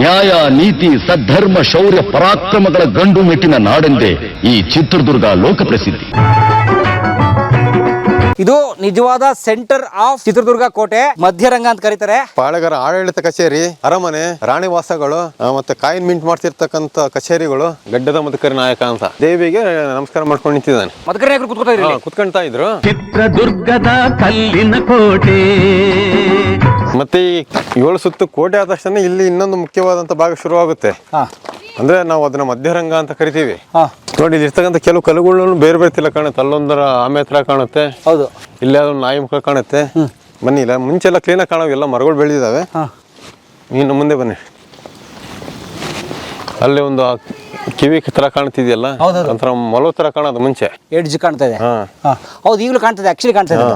ನ್ಯಾಯ ನೀತಿ ಸದ್ಧರ್ಮ ಶೌರ್ಯ ಪರಾಕ್ರಮಗಳ ಗಂಡು ಮೆಟ್ಟಿನ ನಾಡೆಂದೇ ಈ ಚಿತ್ರದುರ್ಗ ಲೋಕಪ್ರಸಿದ್ಧಿ ಇದು ನಿಜವಾದ ಸೆಂಟರ್ ಆಫ್ ಚಿತ್ರದುರ್ಗ ಕೋಟೆ ಮಧ್ಯರಂಗ ಅಂತ ಕರೀತಾರೆ. ಪಾಳೆಗಾರ ಆಡಳಿತ ಕಚೇರಿ ಅರಮನೆ ರಾಣಿವಾಸಗಳು ಮತ್ತೆ ಕಾಯಿನ್ ಮಿಂಟ್ ಮಾಡ್ತಿರ್ತಕ್ಕಂತ ಕಚೇರಿಗಳು ಗಡ್ಡದ ಮಧುಕರಿ ನಾಯಕ ಅಂತ. ದೇವಿಗೆ ನಮಸ್ಕಾರ ಮಾಡ್ಕೊಂಡು ನಿಂತಿದ್ದಾನೆ. ಮಧುಕರಿ ನಾಯಕರು ಕುತ್ಕೊತಾ ಇದ್ರು ಕುತ್ಕೊಂತಾ ಇದ್ರು. ಚಿತ್ರದುರ್ಗದ ಕಲ್ಲಿನ ಕೋಟೆ. ಮತ್ತೆ ಈ ಏಳು ಸುತ್ತು ಕೋಟೆ ಆದ ತಕ್ಷಣ ಇಲ್ಲಿ ಇನ್ನೊಂದು ಮುಖ್ಯವಾದಂತ ಭಾಗ ಶುರುವಾಗುತ್ತೆ. ಹಾ. ಅಂದ್ರೆ ನಾವು ಅದನ್ನ ಮಧ್ಯರಂಗ ಅಂತ ಕರಿತೀವಿ. ನೋಡಿ ಇರ್ತಕ್ಕಂಥ ಕೆಲವು ಕಲ್ಲುಗಳನ್ನು ಬೇರೆ ಬೇರೆ ತಿಲ್ಲ ಕಾಣುತ್ತೆ. ಅಲ್ಲೊಂದರ ಆಮೆ ಹತ್ರ ಕಾಣುತ್ತೆ. ಹೌದು. ಇಲ್ಲೇ ಅದೊಂದು ನಾಯಿ ಮುಖ ಕಾಣುತ್ತೆ. ಬನ್ನಿ ಇಲ್ಲ ಮುಂಚೆ ಎಲ್ಲ ಕ್ಲೀನಾಗಿ ಕಾಣೋ ಎಲ್ಲ ಮರಗಳು ಬೆಳೆದಿದ್ದಾವೆ. ಇನ್ನು ಮುಂದೆ ಬನ್ನಿ. ಅಲ್ಲಿ ಒಂದು ಕಿವಿ ತರ ಕಾಣ್ತಿದೆಯಲ್ಲ. ಒಂಥರ ಮೊಲ ತರ ಕಾಣೋದು ಮುಂಚೆ. ಎಡ್ಜ್ ಕಾಣ್ತಾ ಇದೆ. ಹೌದು ಈಗಲೂ ಕಾಣ್ತದೆ ಆಕ್ಚುಲಿ ಕಾಣ್ತಾ ಇದೆ.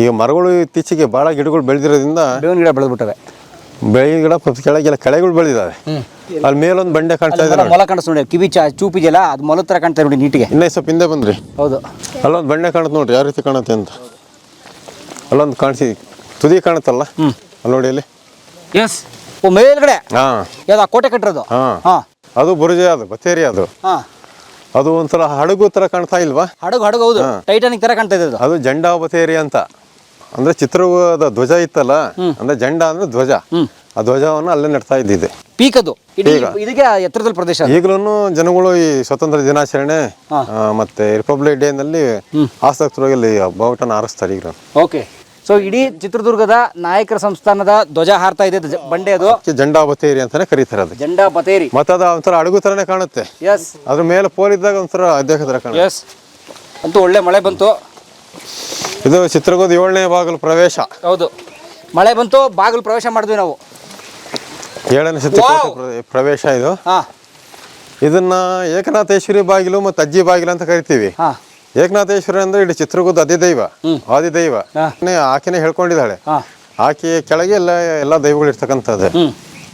ಈಗ ಮರಗಳು ಇತ್ತೀಚೆಗೆ ಬಹಳ ಗಿಡಗಳು ಬೆಳೆದಿರೋದ್ರಿಂದ ಬೇವಿನ ಗಿಡ ಬೆಳೆದ್ಬಿಟ್ಟವೆ. ಬೆಳೆ ಗಿಡ ಕೆಳಗೆಲ್ಲ ಕಳೆಗಳು ಬೆಳೆದಿದ್ದಾವೆ. ಅಲ್ಲಿ ಮೇಲೊಂದು ಬಂಡೆ ಕಾಣ್ತಾ ಇದೆ ನೋಡಿ. ಮೊಲ ಕಾಣಿಸ್ ನೋಡಿ ಕಿವಿ ಚಾ ಚೂಪಿದೆಯಲ್ಲ ಅದು ಮೊಲ ತರ ಕಾಣ್ತಾ ನೋಡಿ ನೀಟಿಗೆ. ಇನ್ನೇ ಸ್ವಲ್ಪ ಹಿಂದೆ ಬಂದ್ರಿ. ಹೌದು. ಅಲ್ಲೊಂದು ಬಂಡೆ ಕಾಣುತ್ತೆ ನೋಡ್ರಿ ಯಾವ ರೀತಿ ಕಾಣುತ್ತೆ ಅಂತ. ಅಲ್ಲೊಂದು ಕಾಣಿಸಿ ತುದಿ ಕಾಣುತ್ತಲ್ಲ? ಅಲ್ಲಿ ನೋಡಿ ಅಲ್ಲಿ ಎಸ್ ಓ ಮೇಲ್ಗಡೆ? ಹಾ. ಯಾವ್ದು ಆ ಕೋಟೆ ಕಟ್ಟಿರೋದು? ಹಾ. ಅದು ಬುರುಜೆ ಅದು ಬತ್ತೇರಿ ಅದು. ಹಾ. ಅದು ಒಂಥರ ಹಡಗು ತರ ಕಾಣ್ತಾ ಇಲ್ವಾ? ಹಡಗು ಹಡಗು ಹೌದು. ಟೈಟಾನಿಕ್ ತರ ಕಾಣ್ತಾ ಇದೆ ಅದು. ಅದು ಜಂಡಾ ಬತ್ತೇರಿ ಅಂತ. ಅಂದ್ರೆ ಚಿತ್ರದುರ್ಗದ ಧ್ವಜ ಇತ್ತಲ್ಲ ಅಂದ್ರೆ ಜಂಡ ಅಂದ್ರೆ ಧ್ವಜ. ಆ ಧ್ವಜವನ್ನು ಅಲ್ಲೇ ನಡ್ತಾ ಇದ್ದಿದೆ. ಪೀಕ್. ಅದು ಇಡೀ ಇದಕ್ಕೆ ಎತ್ತರದಲ್ಲಿ ಪ್ರದೇಶ. ಈಗಲೂ ಜನಗಳು ಈ ಸ್ವತಂತ್ರ ದಿನಾಚರಣೆ ಮತ್ತೆ ರಿಪಬ್ಲಿಕ್ ಡೇ ನಲ್ಲಿ ಆಸಕ್ತರಾಗಿ ಇಲ್ಲಿ ಬಾವುಟನ ಹಾರಿಸ್ತಾರೆ ಈಗ ಓಕೆ. ಸೊ ಇಡೀ ಚಿತ್ರದುರ್ಗದ ನಾಯಕರ ಸಂಸ್ಥಾನದ ಧ್ವಜ ಹಾರ್ತಾ ಇದೆ ಬಂಡೆ ಅದು. ಜಂಡಾ ಬತೇರಿ ಅಂತಾನೆ ಕರೀತಾರೆ ಅದು ಜಂಡಾ ಬತೇರಿ ಮತ್ತೆ ಅದು ಒಂಥರ ಅಡುಗು ತರನೇ ಕಾಣುತ್ತೆ. ಎಸ್ ಅದ್ರ ಮೇಲೆ ಪೋಲಿದ್ದಾಗ ಒಂಥರ ಅಧ್ಯಕ್ಷ ತರ ಕಾಣುತ್ತೆ. ಎಸ್ ಅಂತೂ ಒಳ್ಳೆ ಮಳೆ ಬಂತು. ಇದು ಚಿತ್ರದುರ್ಗದ ಏಳನೇ ಬಾಗಿಲು ಪ್ರವೇಶ. ಹೌದು. ಮಳೆ ಬಂತು ಬಾಗಿಲು ಪ್ರವೇಶ ಮಾಡಿದ್ವಿ ನಾವು. ಏಳನೇ ಕೋಟೆ ಪ್ರವೇಶ ಇದು. ಹಾ. ಇದನ್ನ ಏಕನಾಥೇಶ್ವರಿ ಬಾಗಿಲು ಮತ್ತು ಅಜ್ಜಿ ಬಾಗಿಲು ಅಂತ ಕರಿತೀವಿ. ಹಾ. ಏಕನಾಥೇಶ್ವರಿ ಅಂದ್ರೆ ಇಡೀ ಚಿತ್ರದುರ್ಗದ ಅಧಿದೈವ ಆದಿದೈವ. ಹಾ. ನೇ- ಆಕೆನೇ ಹೇಳ್ಕೊಂಡಿದ್ದಾಳೆ. ಹಾ. ಆಕೆ ಕೆಳಗೆ ಎಲ್ಲ ಎಲ್ಲ ದೈವಗಳು ಇರ್ತಕ್ಕಂಥದ್ದು. ಹ್ಮ್.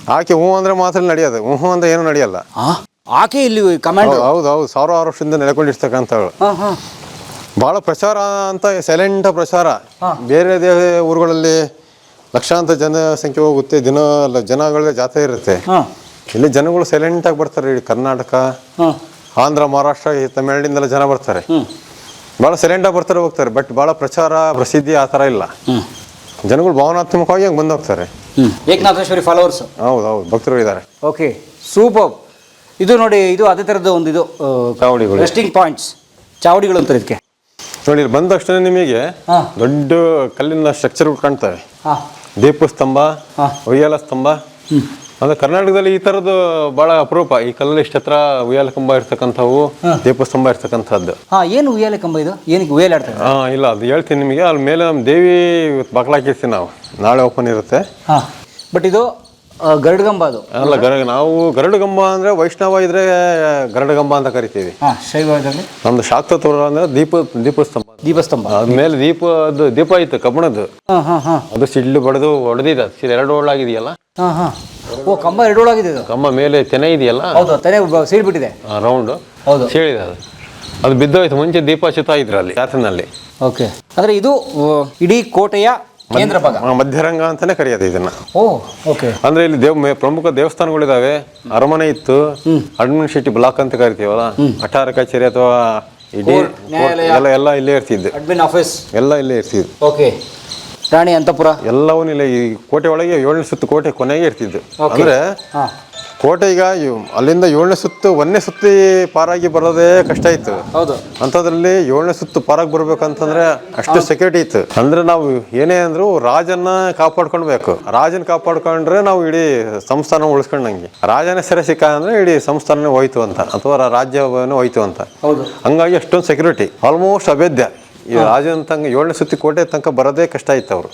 ಆಕೆ ಹೂ ಅಂದ್ರೆ ಮಾತ್ರ ನಡೆಯೋದು. ಹೂ ಅಂದ್ರೆ ಏನು ನಡೆಯಲ್ಲ. ಹಾ. ಆಕೆ ಇಲ್ಲಿ ಕಮಾಂಡ್ ಹೌದು ಹೌದು ಹೌದು. ಸಾವಿರಾರು ವರ್ಷದಿಂದ ನೆಲೆಕೊಂಡಿರ್ತಕ್ಕಂಥವಳು ಹಾ ಹಾ. ಬಹಳ ಪ್ರಚಾರ ಅಂತ ಸೈಲೆಂಟ್ ಪ್ರಚಾರ. ಬೇರೆ ದೇವೇ ಊರುಗಳಲ್ಲಿ ಲಕ್ಷಾಂತರ ಜನಸಂಖ್ಯೆ ಹೋಗುತ್ತೆ ದಿನ ಜನಗಳ ಜಾತ್ರೆ ಇರುತ್ತೆ. ಇಲ್ಲಿ ಜನಗಳು ಸೈಲೆಂಟ್ ಆಗಿ ಬರ್ತಾರೆ ಇಡೀ ಕರ್ನಾಟಕ ಆಂಧ್ರ ಮಹಾರಾಷ್ಟ್ರ ಈ ತಮಿಳ್ನಾಡಿಂದೆಲ್ಲ ಜನ ಬರ್ತಾರೆ. ಭಾಳ ಸೈಲೆಂಟ್ ಆಗಿ ಬರ್ತಾರೆ ಹೋಗ್ತಾರೆ ಬಟ್ ಭಾಳ ಪ್ರಚಾರ ಪ್ರಸಿದ್ಧಿ ಆ ಥರ ಇಲ್ಲ. ಜನಗಳು ಭಾವನಾತ್ಮಕವಾಗಿ ಹಂಗೆ ಬಂದು ಹೋಗ್ತಾರೆ. ಏಕನಾಥೇಶ್ವರಿ ಫಾಲೋವರ್ಸ್ ಹೌದು ಹೌದು ಭಕ್ತರು ಇದ್ದಾರೆ ಓಕೆ ಸೂಪರ್ ಇದು ನೋಡಿ ಇದು ಅದೇ ಥರದ ಒಂದು ಇದು ಚಾವಡಿಗಳು. ರೆಸ್ಟಿಂಗ್ ಪಾಯಿಂಟ್ಸ್ ಚಾವಡಿಗಳು ಅಂತ ಇದಕ್ಕೆ. ನೋಡಿ ಇಲ್ಲಿ ಬಂದ ತಕ್ಷಣ ನಿಮಗೆ ದೊಡ್ಡ ಕಲ್ಲಿನ ಸ್ಟ್ರಕ್ಚರ್ಗಳು ಕಾಣ್ತವೆ. ದೀಪಸ್ತಂಭ ದೀಪ ಸ್ತಂಭ ಉಯ್ಯಾಲ ಸ್ತಂಭ. ಅಂದ್ರೆ ಕರ್ನಾಟಕದಲ್ಲಿ ಈ ಥರದ್ದು ಬಹಳ ಅಪರೂಪ. ಈ ಕಲ್ಲಲ್ಲಿ ಇಷ್ಟ ಹತ್ರ ಉಯ್ಯಾಲ ಕಂಬ ಇರ್ತಕ್ಕಂಥವು ದೀಪಸ್ತಂಭ ಇರ್ತಕ್ಕಂಥದ್ದು. ಹಾ ಏನು ಉಯ್ಯಾಲ ಕಂಬ ಇದು? ಏನಕ್ಕೆ ಉಯ್ಯಾಲ ಹಾ ಇಲ್ಲ ಅದು ಹೇಳ್ತೀನಿ ನಿಮಗೆ. ಅಲ್ಲಿ ಮೇಲೆ ನಮ್ಮ ದೇವಿ ಬಾಗ್ಲಾಕಿರ್ತೀವಿ ನಾವು. ನಾಳೆ ಓಪನ್ ಇರುತ್ತೆ. ಬಟ್ ಇದು ಗರುಡಗಂಬ ಅದು. ಅಲ್ಲ ಗರ ನಾವು ಗರುಡಗಂಬ ಅಂದ್ರೆ ವೈಷ್ಣವ ಇದ್ರೆ ಗರುಡಗಂಬ ಅಂತ ಕರಿತೀವಿ. ಹಾಂ ಶೈವದಲ್ಲಿ? ನಮ್ದು ಶಾಕ್ತ ತೋರ ಅಂದ್ರೆ ದೀಪ ದೀಪಸ್ತಂಭ. ದೀಪಸ್ತಂಭ. ಅದ್ಮೇಲೆ ದೀಪ ಅದು ದೀಪ ಇತ್ತು ಕಬ್ಬಣದ್ದು. ಹಾ ಹಾ ಹಾ. ಅದು ಸಿಡ್ಲು ಬಡದು ಹೊಡೆದಿದೆ ಸಿಡ್ ಎರಡು ಒಳಗಿದೆಯಲ್ಲ ಹಾ ಹಾ. ಓ ಕಂಬ ಎರಡು ಇದು? ಕಂಬ ಮೇಲೆ ತೆನೆ ಇದೆಯಲ್ಲ? ಹೌದು ತೆನೆ ಸೀಳ್ಬಿಟ್ಟಿದೆ. ರೌಂಡ್. ಹೌದು. ಸೀಳಿದೆ ಅದು. ಅದು ಬಿದ್ದೋಯ್ತು ಮುಂಚೆ ದೀಪ ಹಚ್ಚುತ್ತಾ ಇದ್ರು ಅಲ್ಲಿ ಓಕೆ. ಅಂದ್ರೆ ಇದು ಇಡೀ ಕೋಟೆಯ ಕೇಂದ್ರ ಭಾಗ. ಮಧ್ಯರಂಗ ಅಂತಾನೆ ಕರೆಯೋದು ಇದನ್ನ. Oh okay. ಅಂದ್ರೆ ಇಲ್ಲಿ ದೇವ್ ಪ್ರಮುಖ ದೇವಸ್ಥಾನಗಳಿದಾವೆ. ಅರಮನೆ ಇತ್ತು. ಅಡ್ಮಿನಿಸ್ಟ್ರೇಟಿವ್ ಬ್ಲಾಕ್ ಅಂತ ಕರಿತೀವಲ್ಲ? ಅಠಾರ ಕಚೇರಿ ಅಥವಾ ಇಡೀ. ಎಲ್ಲ ಎಲ್ಲ ಇಲ್ಲೇ ಇರ್ತಿದ್ದು. ಅಡ್ಮಿನ್ ಆಫೀಸ್ ಎಲ್ಲ ಇಲ್ಲೇ ಇರ್ತಿದ್ದು. ಓಕೆ. ರಾಣಿ ಅಂತಪುರ. ಎಲ್ಲವೂ ಇಲ್ಲ ಈ ಕೋಟೆ ಒಳಗೆ ಏಳನೇ ಸುತ್ತು ಕೋಟೆ ಕೊನೆಗೆ ಇರ್ತಿದ್ದು. ಅಂದ್ರೆ ಕೋಟೆ ಈಗ ಅಲ್ಲಿಂದ ಏಳನೇ ಸುತ್ತು ಒಂದನೇ ಸುತ್ತಿ ಪಾರಾಗಿ ಬರೋದೇ ಕಷ್ಟ ಇತ್ತು. ಹೌದು. ಅಂಥದ್ರಲ್ಲಿ ಏಳನೇ ಸುತ್ತು ಪಾರಾಗಿ ಬರ್ಬೇಕಂತಂದ್ರೆ ಅಷ್ಟು ಸೆಕ್ಯೂರಿಟಿ ಇತ್ತು. ಅಂದ್ರೆ ನಾವು ಏನೇ ಅಂದ್ರು ರಾಜನ್ನ ಕಾಪಾಡ್ಕೊಳ್ಬೇಕು. ರಾಜನ್ ಕಾಪಾಡ್ಕೊಂಡ್ರೆ ನಾವು ಇಡೀ ಸಂಸ್ಥಾನ ಉಳಿಸ್ಕೊಂಡಂಗೆ. ರಾಜನೇ ಸೆರೆ ಸಿಕ್ಕ ಅಂದ್ರೆ ಇಡೀ ಸಂಸ್ಥಾನನೇ ಹೋಯ್ತು ಅಂತ ಅಥವಾ ರಾಜ್ಯವನ್ನು ಹೋಯ್ತು ಅಂತ. ಹೌದು. ಹಂಗಾಗಿ ಅಷ್ಟೊಂದು ಸೆಕ್ಯೂರಿಟಿ ಆಲ್ಮೋಸ್ಟ್ ಅಭೇದ್ಯ. ಈ ರಾಜನ ತಂಗ ಏಳನೇ ಸುತ್ತಿ ಕೋಟೆ ತನಕ ಬರೋದೇ ಕಷ್ಟ ಇತ್ತು ಅವರು.